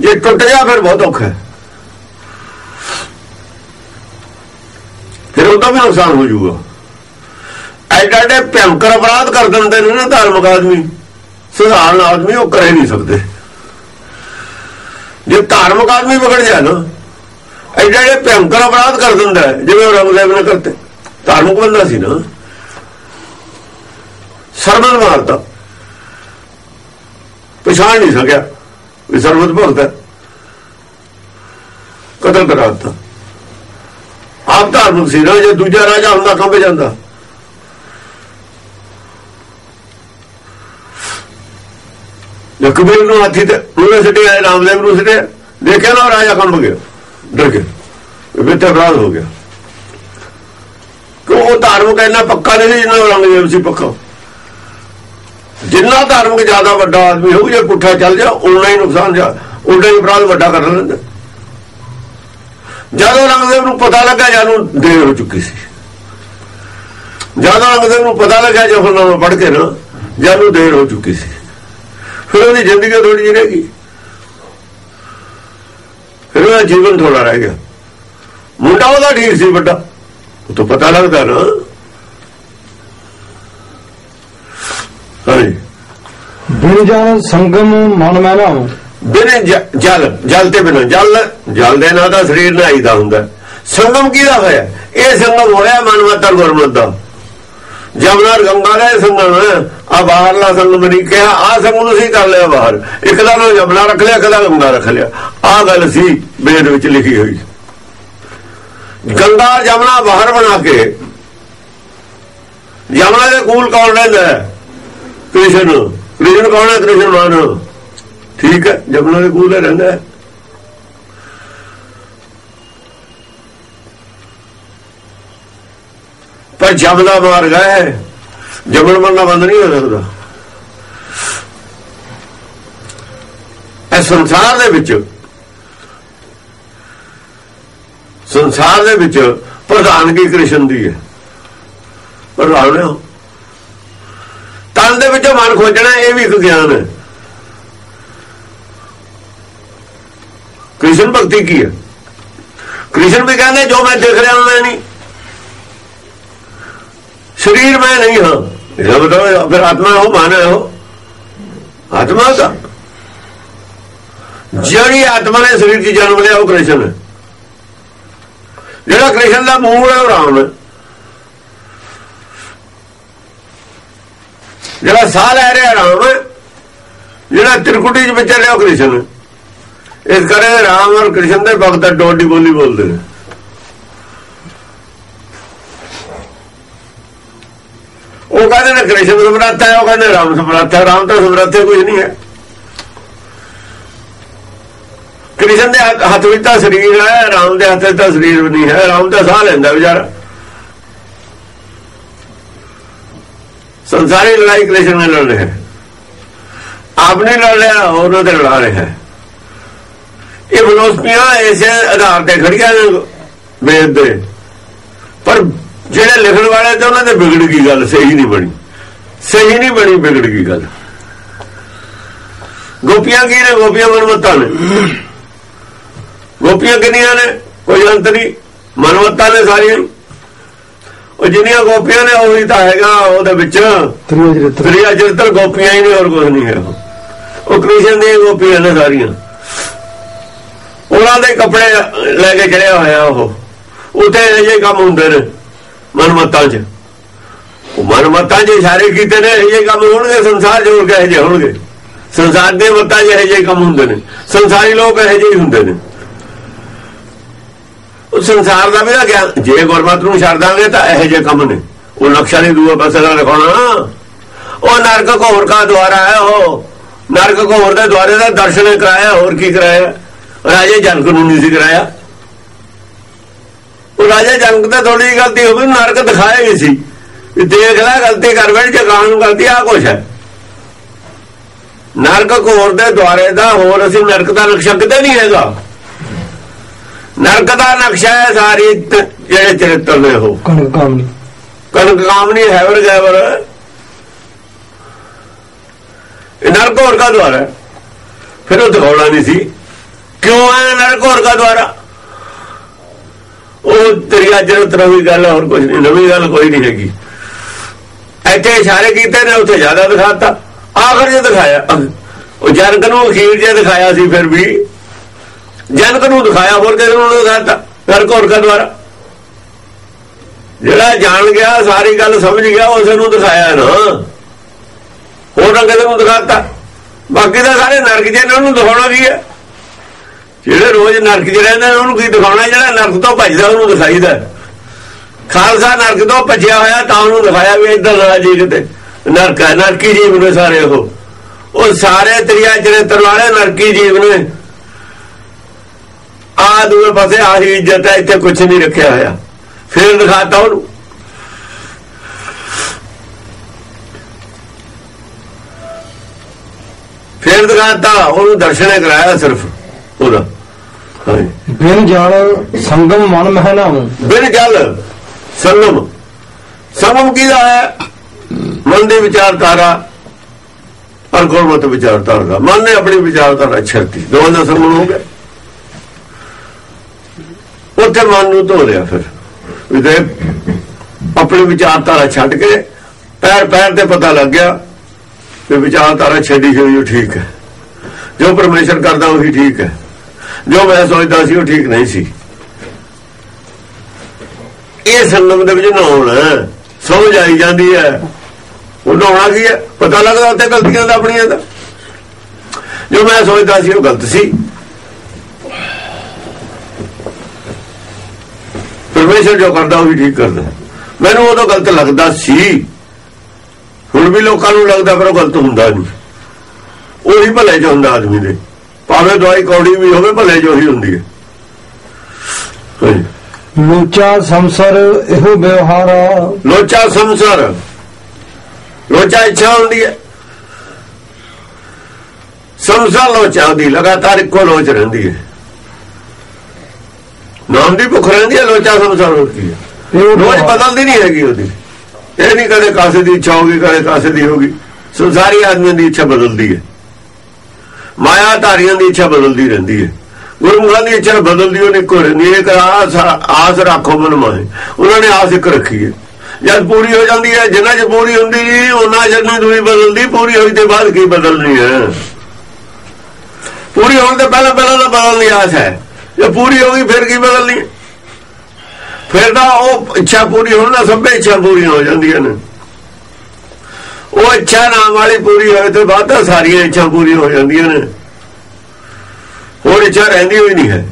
ਜੇ ਟੁੱਟ ਗਿਆ, ਫਿਰ ਬਹੁਤ ਔਖਾ ਹੈ। ਫਿਰ ਉਹਦਾ ਵੀ ਨੁਕਸਾਨ ਹੋ ਜਾਊਗਾ। ਐਡਾ ਐਡੇ ਭਿਆਨਕ ਅਪਰਾਧ ਕਰ ਦਿੰਦੇ ਨੇ ਨਾ ਧਾਰਮਿਕ ਆਦਮੀ। ਸਧਾਰਨ ਆਦਮੀ ਉਹ ਕਰੇ ਨਹੀਂ ਸਕਦੇ। ਜੇ ਧਾਰਮਿਕ ਆਦਮੀ ਵਿਗੜ ਜਾ ਨਾ ਐਡਾ ਐਡੇ ਭਿਆਨਕ ਅਪਰਾਧ ਕਰ ਦਿੰਦਾ ਜਿਵੇਂ ਉਹ ਰੰਗਦੇਵ ਨੇ ਕਰਤੇ। ਧਾਰਮਿਕ ਬੰਦਾ ਸੀ ਨਾ। ਸਰਬਤ ਮਾਰਤਾ ਪਛਾਣ ਨਹੀਂ ਸਕਿਆ ਵੀ ਸਰਬਤ ਭਗਤ ਹੈ। ਕਤਲ ਕਰਾ ਦਿੱਤਾ। ਆਪ ਧਾਰਮਿਕ ਸੀ ਨਾ, ਜੇ ਦੂਜਾ ਰਾਜਾ ਹੁੰਦਾ, ਕੰਬ ਜਾਂਦਾ। ਜੇ ਨੂੰ ਹਾਥੀ ਤੇ ਉਹਨੇ ਸਿੱਟਿਆ ਰਾਮਦੇਵ ਨੂੰ ਸਿੱਟਿਆ। ਦੇਖਿਆ ਨਾ ਰਾਜਾ ਕੰਬ ਗਿਆ? ਡਰ ਗਿਆ। ਵੀ ਅਪਰਾਧ ਹੋ ਗਿਆ। ਕਿ ਉਹ ਧਾਰਮਿਕ ਇੰਨਾ ਪੱਕਾ ਨਹੀਂ ਸੀ ਜਿੰਨਾ ਔਰੰਗਜ਼ੇਬ ਸੀ ਪੱਕਾ? ਜਿੰਨਾ ਧਾਰਮਿਕ ਜ਼ਿਆਦਾ ਵੱਡਾ ਆਦਮੀ ਹੋਊ, ਜੇ ਪੁੱਠਾ ਚੱਲ ਜਾ ਉਨਾ ਹੀ ਨੁਕਸਾਨ ਜਾ ਉਨਾ ਹੀ ਅਪਰਾਧ ਵੱਡਾ ਕਰ ਲੈਂਦਾ ਜਦੋਂ ਔਰੰਗਜ਼ੇਬ ਨੂੰ ਪਤਾ ਲੱਗਾ ਜਾਨੂੰ ਦੇਰ ਹੋ ਚੁੱਕੀ ਸੀ। ਜਦੋਂ ਔਰੰਗਜ਼ੇਬ ਨੂੰ ਪਤਾ ਲੱਗਾ ਜਫਰਨਾਮਾ ਪੜ੍ਹ ਕੇ ਨਾ ਜਾਨੂੰ ਦੇਰ ਹੋ ਚੁੱਕੀ ਸੀ। ਫਿਰ ਉਹਦੀ ਜ਼ਿੰਦਗੀ ਥੋੜੀ ਜਿਹੀ ਰਹਿ ਗਈ। ਫਿਰ ਉਹਦਾ ਜੀਵਨ ਥੋੜਾ ਰਹਿ ਗਿਆ। ਮੁੰਡਾ ਉਹਦਾ ਠੀਕ ਸੀ ਵੱਡਾ। ਉਹ ਤਾਂ ਪਤਾ ਲੱਗਦਾ ਨਾ। ਹਾਂਜੀ। ਬਿਨ ਜਾਣ ਸੰਗਮ ਮਨ ਮੈਂ ਨਾ ਬਿਨ ਜਲ ਜਲ ਤੇ ਬਿਨ ਜਲ ਜਲ ਦੇ ਨਾਲ ਤਾਂ ਸਰੀਰ ਨਹਾਈਦਾ ਹੁੰਦਾ। ਸੰਗਮ ਕਿਹਦਾ ਹੋਇਆ? ਇਹ ਸੰਗਮ ਹੋਇਆ ਮਨਵਤਰ ਗੁਰਮਤ ਦਾ। ਜਮਨਾ ਗੰਗਾ ਦਾ ਇਹ ਸੰਗਮ ਹੈ, ਆ ਬਾਹਰਲਾ ਸੰਗਮ ਨਹੀਂ ਕਿਹਾ, ਆ ਸੰਗਮ ਤੁਸੀਂ ਕਰ ਲਿਆ ਬਾਹਰ। ਇੱਕ ਦਾ ਨੂੰ ਜਮਨਾ ਰੱਖ ਲਿਆ, ਇੱਕ ਦਾ ਗੰਗਾ ਰੱਖ ਲਿਆ। ਆ ਗੱਲ ਸੀ ਵੇਦ ਵਿੱਚ ਲਿਖੀ ਹੋਈ। ਗੰਗਾ ਜਮਨਾ ਬਾਹਰ ਬਣਾ ਕੇ, ਜਮਨਾ ਦੇ ਕੂਲ ਕੌਣ ਰਹਿੰਦਾ ਹੈ? ਕ੍ਰਿਸ਼ਨ। ਕ੍ਰਿਸ਼ਨ ਕੌਣ ਹੈ? ਕ੍ਰਿਸ਼ਨ ਮਾਨ ਠੀਕ ਹੈ, ਜਮਨਾ ਦੇ ਕੂਲ ਰਹਿੰਦਾ ਹੈ। ਪਰ ਦਾ ਮਾਰਗ ਹੈ। ਜਮਨ ਮਰਨਾ ਬੰਦ ਨਹੀਂ ਹੋ ਸਕਦਾ। ਇਹ ਸੰਸਾਰ ਦੇ ਵਿੱਚ, ਸੰਸਾਰ ਦੇ ਵਿੱਚ ਪ੍ਰਧਾਨਗੀ ਕ੍ਰਿਸ਼ਨ ਦੀ ਹੈ? ਪ੍ਰਧਾਨ ਹੈ ਤਨ ਦੇ ਵਿੱਚੋਂ ਮਨ ਖੋਜਣਾ, ਇਹ ਵੀ ਇੱਕ ਗਿਆਨ ਹੈ। ਕ੍ਰਿਸ਼ਨ ਭਗਤੀ ਕੀ ਹੈ? ਕ੍ਰਿਸ਼ਨ ਵੀ ਕਹਿੰਦੇ, ਜੋ ਮੈਂ ਦੇਖ ਰਿਹਾ, ਮੈਂ ਨਹੀਂ। ਸਰੀਰ ਮੈਂ ਨਹੀਂ ਹਾਂ। ਇਹ ਬਤਾਓ ਫਿਰ ਆਤਮਾ ਉਹ ਮਨ ਹੈ ਉਹ, ਆਤਮਾ ਦਾ ਜਿਹੜੀ ਆਤਮਾ ਨੇ ਸਰੀਰ 'ਚ ਜਨਮ ਲਿਆ, ਉਹ ਕ੍ਰਿਸ਼ਨ ਹੈ। ਜਿਹੜਾ ਕ੍ਰਿਸ਼ਨ ਦਾ ਮੂਲ ਹੈ, ਉਹ ਰਾਮ ਹੈ। ਜਿਹੜਾ ਸਾਹ ਲੈ ਰਿਹਾ, ਰਾਮ ਹੈ। ਜਿਹੜਾ ਤਿਰਕੁਟੀ 'ਚ ਵਿਚਰ ਰਿਹਾ, ਉਹ ਕ੍ਰਿਸ਼ਨ ਇਸ ਕਰੇ ਰਾਮ ਔਰ ਕ੍ਰਿਸ਼ਨ ਦੇ ਭਗਤ ਡੋਡੀ ਬੋਲੀ ਬੋਲਦੇ ਨੇ। ਕਹਿੰਦੇ ਨੇ ਕ੍ਰਿਸ਼ਨ ਸਮਰੱਥ ਹੈ, ਉਹ ਕਹਿੰਦੇ ਰਾਮ ਸਮਰੱਥ ਹੈ, ਰਾਮ ਤਾਂ ਸਮਰੱਥ ਹੈ ਕੁਝ ਨਹੀਂ ਹੈ। ਕ੍ਰਿਸ਼ਨ ਦੇ ਹੱਥ- ਵਿੱਚ ਤਾਂ ਸਰੀਰ ਹੈ, ਰਾਮ ਦੇ ਹੱਥ ਵਿੱਚ ਤਾਂ ਸਰੀਰ ਨਹੀਂ ਹੈ, ਰਾਮ ਤਾਂ ਸਾਹ ਲੈਂਦਾ ਵਿਚਾਰਾ। ਸੰਸਾਰੀ ਲੜਾਈ ਕ੍ਰਿਸ਼ਨ ਨੇ ਲੜ ਰਿਹਾ ਹੈ। ਆਪ ਨਹੀਂ ਲੜ ਲਿਆ ਉਹਨਾਂ ਤੇ ਲੜਾ ਰਿਹਾ ਇਹ ਫਿਲਾਸਫੀਆਂ ਇਸੇ ਆਧਾਰ ਤੇ ਖੜੀਆਂ ਨੇ ਵੇਦ ਦੇ। ਪਰ ਜਿਹੜੇ ਲਿਖਣ ਵਾਲੇ ਤੇ ਉਹਨਾਂ ਦੇ ਵਿਗੜ ਗਈ ਗੱਲ ਸਹੀ ਨਹੀਂ ਬਣੀ। ਸਹੀ ਨਹੀਂ ਬਣੀ ਵਿਗੜ ਗਈ ਗੱਲ। ਗੋਪੀਆਂ ਕੀ ਨੇ? ਗੋਪੀਆਂ ਮਨਮਤਾਂ ਨੇ। ਗੋਪੀਆਂ ਕਿੰਨੀਆਂ ਨੇ? ਕੋਈ ਅੰਤ ਨਹੀਂ। ਮਨਮਤਾਂ ਨੇ ਸਾਰੀਆਂ। ਉਹ ਜਿੰਨੀਆਂ ਗੋਪੀਆਂ ਨੇ ਉਹੀ ਤਾਂ ਹੈਗਾ ਉਹਦੇ ਵਿੱਚ। ਤ੍ਰਿਆ ਚਰਿੱਤਰ ਗੋਪੀਆਂ ਹੀ ਨੇ ਹੋਰ ਕੁਝ ਨਹੀਂ ਹੈ ਉਹ। ਕ੍ਰਿਸ਼ਨ ਦੀਆਂ ਗੋਪੀਆਂ ਨੇ ਸਾਰੀਆਂ। ਉਹਨਾਂ ਦੇ ਕੱਪੜੇ ਲੈ ਕੇ ਚੜਿਆ ਹੋਇਆ ਉਹ। ਉੱਥੇ ਇਹ ਕੰਮ ਹੁੰਦੇ ਨੇ। ਮਨਮਤਾਂ 'ਚ। ਉਹ ਮਨਮਤਾਂ 'ਚ ਇਸ਼ਾਰੇ ਕੀਤੇ ਨੇ, ਇਹ ਜਿਹੇ ਕੰਮ ਹੋਣਗੇ, ਸੰਸਾਰ ਜੋੜ ਕੇ ਇਹ ਜਿਹੇ ਹੋਣਗੇ। ਸੰਸਾਰ ਦੇ ਮਤਾਂ ਇਹ ਜਿਹੇ ਕੰਮ ਹੁੰਦੇ ਨੇ। ਸੰਸਾਰੀ ਲੋਕ ਇਹ ਜਿਹੇ ਹੁੰਦੇ ਨੇ। ਉਹ ਸੰਸਾਰ ਦਾ ਵੀ ਤਾਂ ਗਿਆਨ ਜੇ ਗੁਰਮਤ ਨੂੰ ਛੱਡ ਦਾਂਗੇ ਤਾਂ ਇਹੋ ਜਿਹੇ ਕੰਮ ਨੇ। ਉਹ ਨਕਸ਼ਾ ਨਹੀਂ ਦੂਆ ਪਾਸੇ ਦਾ ਲਿਖਾਉਣਾ। ਉਹ ਨਰਕ ਘੋਰ ਕਾ ਦੁਆਰਾ ਹੈ ਉਹ। ਨਰਕ ਘੋਰ ਦੇ ਦੁਆਰੇ ਦਾ ਦਰਸ਼ਨ ਕਰਾਇਆ, ਹੋਰ ਕੀ ਕਰਾਇਆ? ਰਾਜੇ ਜਨਕ ਨੂੰ ਨਹੀਂ ਸੀ ਕਰਾਇਆ। ਉਹ ਰਾਜੇ ਜਨਕ ਤੇ ਥੋੜੀ ਗਲਤੀ ਹੋ ਗਈ ਨਰਕ ਦਿਖਾਇਆ ਹੀ ਸੀ। ਵੀ ਦੇਖ ਲੈ ਗਲਤੀ ਕਰ ਬੈਠ ਜਗਾਨ ਨੂੰ ਗਲਤੀ ਆ ਕੁਛ ਹੈ। ਨਰਕ ਘੋਰ ਦੇ ਦੁਆਰੇ ਦਾ ਹੋਰ ਅਸੀਂ ਨਰਕ ਦਾ ਨਕਸ਼ਾ ਕਿਤੇ ਨਹੀਂ ਹੈਗਾ। ਨਰਕ ਦਾ ਨਕਸ਼ਾ ਹੈ ਸਾਰੀ ਜਿਹੜੇ ਚਰਿੱਤਰ ਨੇ ਉਹ। ਕਣਕ ਕਾਮਨੀ। ਕਨਕ ਕਾਮਨੀ ਹੈਵਰ ਗੈਵਰ ਇਹ ਨਰਕ ਹੋਰ ਦਾ ਦੁਆਰਾ ਹੈ। ਫਿਰ ਉਹ ਦਿਖਾਉਣਾ ਨਹੀਂ ਸੀ। ਕਿਉਂ ਆਇਆ ਨਰਕ ਹੋਰ ਦਾ ਦੁਆਰਾ? ਉਹ ਤੇਰੀ ਅੱਜ ਨਵੀਂ ਗੱਲ ਹੋਰ ਕੁਝ ਨਹੀਂ, ਨਵੀਂ ਗੱਲ ਕੋਈ ਨਹੀਂ ਹੈਗੀ। ਇੱਥੇ ਇਸ਼ਾਰੇ ਕੀਤੇ ਨੇ, ਉੱਥੇ ਜ਼ਿਆਦਾ ਦਿਖਾਤਾ। ਆਖਰ ਜੇ ਦਿਖਾਇਆ। ਉਹ ਜਨਕ ਨੂੰ ਅਖੀਰ ਜੇ ਦਿਖਾਇਆ ਸੀ ਫਿਰ ਵੀ। ਜਨਕ ਨੂੰ ਦਿਖਾਇਆ ਹੋਰ ਕਿਸੇ ਨੂੰ ਦਿਖਾਤਾ ਨਰਕ ਹੋਰ ਦਾ ਦੁਆਰਾ ਜਿਹੜਾ ਜਾਣ ਗਿਆ, ਸਾਰੀ ਗੱਲ ਸਮਝ ਗਿਆ, ਉਸੇ ਨੂੰ ਦਿਖਾਇਆ ਨਾ। ਹੋਰ ਨਾ ਕਿਸੇ ਨੂੰ ਦਿਖਾਤਾ। ਬਾਕੀ ਤਾਂ ਸਾਰੇ ਨਰਕ ਜੇ ਨੇ, ਉਹਨੂੰ ਦਿਖਾਉਣਾ ਕੀ ਹੈ? ਜਿਹੜੇ ਰੋਜ਼ ਨਰਕ 'ਚ ਰਹਿੰਦੇ ਨੇ, ਉਹਨੂੰ ਕੀ ਦਿਖਾਉਣਾ? ਜਿਹੜਾ ਨਰਕ ਤੋਂ ਭੱਜਦਾ, ਉਹਨੂੰ ਦਿਖਾਈਦਾ। ਖਾਲਸਾ ਨਰਕ ਤੋਂ ਭੱਜਿਆ ਹੋਇਆ ਤਾਂ ਉਹਨੂੰ ਦਿਖਾਇਆ ਵੀ ਇੱਧਰ ਨਾ ਜੀ ਕਿਤੇ। ਨਰਕ ਹੈ ਨਰਕੀ ਜੀਵ ਨੇ ਸਾਰੇ ਉਹ। ਉਹ ਸਾਰੇ ਤਰੀਆ ਚਰਿੱਤਰ ਵਾਲੇ ਨਰਕੀ ਜੀਵ ਨੇ। ਆ ਦੂਏ ਪਾਸੇ ਆਹੀ ਇੱਜ਼ਤ ਹੈ, ਇੱਥੇ ਕੁਝ ਨਹੀਂ ਰੱਖਿਆ ਹੋਇਆ। ਫਿਰ ਦਿਖਾਤਾ ਉਹਨੂੰ। ਫਿਰ ਦਿਖਾਤਾ, ਉਹਨੂੰ ਦਰਸ਼ਨੇ ਕਰਾਇਆ ਸਿਰਫ। ਉਹਦਾ ਬਿਨ ਜਲ ਸੰਗਮ ਮਨ ਮਹਿ ਨਾਮ ਬਿਨ ਜਲ ਸੰਗਮ। ਸੰਗਮ ਕੀ ਹੈ? ਮਨ ਦੇ ਵਿਚਾਰਧਾਰਾ ਔਰ ਗੁਰਮਤਿ ਵਿਚਾਰਧਾਰਾ। ਮਨ ਨੇ ਆਪਣੀ ਵਿਚਾਰਧਾਰਾ ਛੱਡਤੀ ਦੋਵਾਂ ਦਾ ਸੰਗਮ ਹੋ ਗਿਆ। ਉੱਥੇ ਮਨ ਨੂੰ ਧੋ ਲਿਆ ਫਿਰ। ਵੀ ਤੇ ਆਪਣੀ ਵਿਚਾਰਧਾਰਾ ਛੱਡ ਕੇ ਪੈਰ ਪੈਰ ਤੇ ਪਤਾ ਲੱਗ ਗਿਆ ਕਿ ਵਿਚਾਰਧਾਰਾ ਛੱਡੀ ਹੋਈ ਠੀਕ ਹੈ। ਜੋ ਪਰਮੇਸ਼ਰ ਕਰਦਾ ਉਹੀ ਠੀਕ ਹੈ। ਜੋ ਮੈਂ ਸੋਚਦਾ ਸੀ ਉਹ ਠੀਕ ਨਹੀਂ ਸੀ। ਇਹ ਸੰਗਮ ਦੇ ਵਿੱਚ ਨਹਾਉਣ ਸਮਝ ਆਈ ਜਾਂਦੀ ਹੈ। ਉਹ ਨਹਾਉਣਾ ਕੀ ਹੈ? ਪਤਾ ਲੱਗਦਾ ਉੱਥੇ ਗਲਤੀਆਂ ਦਾ ਆਪਣੀਆਂ ਦਾ ਜੋ ਮੈਂ ਸੋਚਦਾ ਸੀ ਉਹ ਗਲਤ ਸੀ। ਪਰਮੇਸ਼ਰ ਜੋ ਕਰਦਾ ਉਹ ਵੀ ਠੀਕ ਕਰਦਾ। ਮੈਨੂੰ ਉਦੋਂ ਗਲਤ ਲੱਗਦਾ ਸੀ। ਹੁਣ ਵੀ ਲੋਕਾਂ ਨੂੰ ਲੱਗਦਾ ਪਰ ਉਹ ਗਲਤ ਹੁੰਦਾ ਨਹੀਂ। ਉਹੀ ਭਲੇ ਚ ਹੁੰਦਾ ਆਦਮੀ ਦੇ। ਭਾਵੇਂ ਦਵਾਈ ਕੌੜੀ ਵੀ ਹੋਵੇ ਭਲੇ ਉਹੀ ਹੁੰਦੀ ਹੈ। ਲੋਚਾ ਸੰਸਰ ਇਹੋ ਵਿਵਹਾਰ ਲੋਚਾ ਸੰਸਾਰ। ਲੋਚਾ ਇੱਛਾ ਹੁੰਦੀ ਹੈ। ਸੰਸਾਰ ਲੋਚਾ ਹੁੰਦੀ ਲਗਾਤਾਰ ਇੱਕੋ ਲੋਚ ਰਹਿੰਦੀ ਹੈ। ਨਾਮ ਦੀ ਭੁੱਖ ਰਹਿੰਦੀ ਹੈ ਲੋਚਾ ਸੰਸਾਰ ਹੁੰਦੀ ਹੈ। ਇਹੋ ਰੋਜ਼। ਬਦਲਦੀ ਨਹੀਂ ਹੈਗੀ ਉਹਦੀ। ਇਹ ਨਹੀਂ ਕਦੇ ਕਾਸੇ ਦੀ ਇੱਛਾ ਹੋਗੀ ਕਦੇ ਕਾਸੇ ਦੀ ਹੋਗੀ ਸੰਸਾਰੀ ਆਦਮੀਆਂ ਦੀ ਇੱਛਾ ਬਦਲਦੀ ਹੈ। ਮਾਇਆ ਧਾਰੀਆਂ ਦੀ ਇੱਛਾ ਬਦਲਦੀ ਰਹਿੰਦੀ ਹੈ। ਗੁਰਮੁਖਾਂ ਦੀ ਇੱਛਾ ਬਦਲਦੀ, ਉਹਨੇ ਨਹੀਂ ਕੋਈ ਨਹੀਂ ਇੱਕ ਆਸ ਆਸ ਰੱਖੋ ਮਨ ਮਾਏ ਉਹਨਾਂ ਨੇ ਆਸ ਇੱਕ ਰੱਖੀ ਹੈ। ਜਦ ਪੂਰੀ ਹੋ ਜਾਂਦੀ ਹੈ, ਜਿੰਨਾ ਚ ਪੂਰੀ ਹੁੰਦੀ ਨਹੀਂ ਉਹਨਾਂ ਜਦ ਦੂਰੀ ਬਦਲਦੀ, ਪੂਰੀ ਹੋਈ ਤੇ ਬਾਅਦ ਕੀ ਬਦਲਣੀ ਹੈ? ਪੂਰੀ ਹੋਣ ਤੋਂ ਪਹਿਲਾਂ ਪਹਿਲਾਂ ਤਾਂ ਬਦਲਣੀ ਆਸ ਹੈ। ਜੇ ਪੂਰੀ ਹੋ ਗਈ, ਫਿਰ ਕੀ ਬਦਲਣੀ ਫਿਰ ਤਾਂ ਉਹ ਇੱਛਾ ਪੂਰੀ ਹੋਣ ਨਾਲ ਸਭੇ ਇੱਛਾ ਪੂਰੀਆਂ ਹੋ ਜਾਂਦੀਆਂ ਨੇ। ਉਹ ਇੱਛਾ ਨਾਮ ਵਾਲੀ ਪੂਰੀ ਹੋਏ ਤੇ ਬਾਅਦ ਤਾਂ ਸਾਰੀਆਂ ਇੱਛਾ ਪੂਰੀਆਂ ਹੋ ਜਾਂਦੀਆਂ ਨੇ। ਹੋਰ ਇੱਛਾ ਰਹਿੰਦੀ ਹੋਈ ਨਹੀਂ ਹੈ।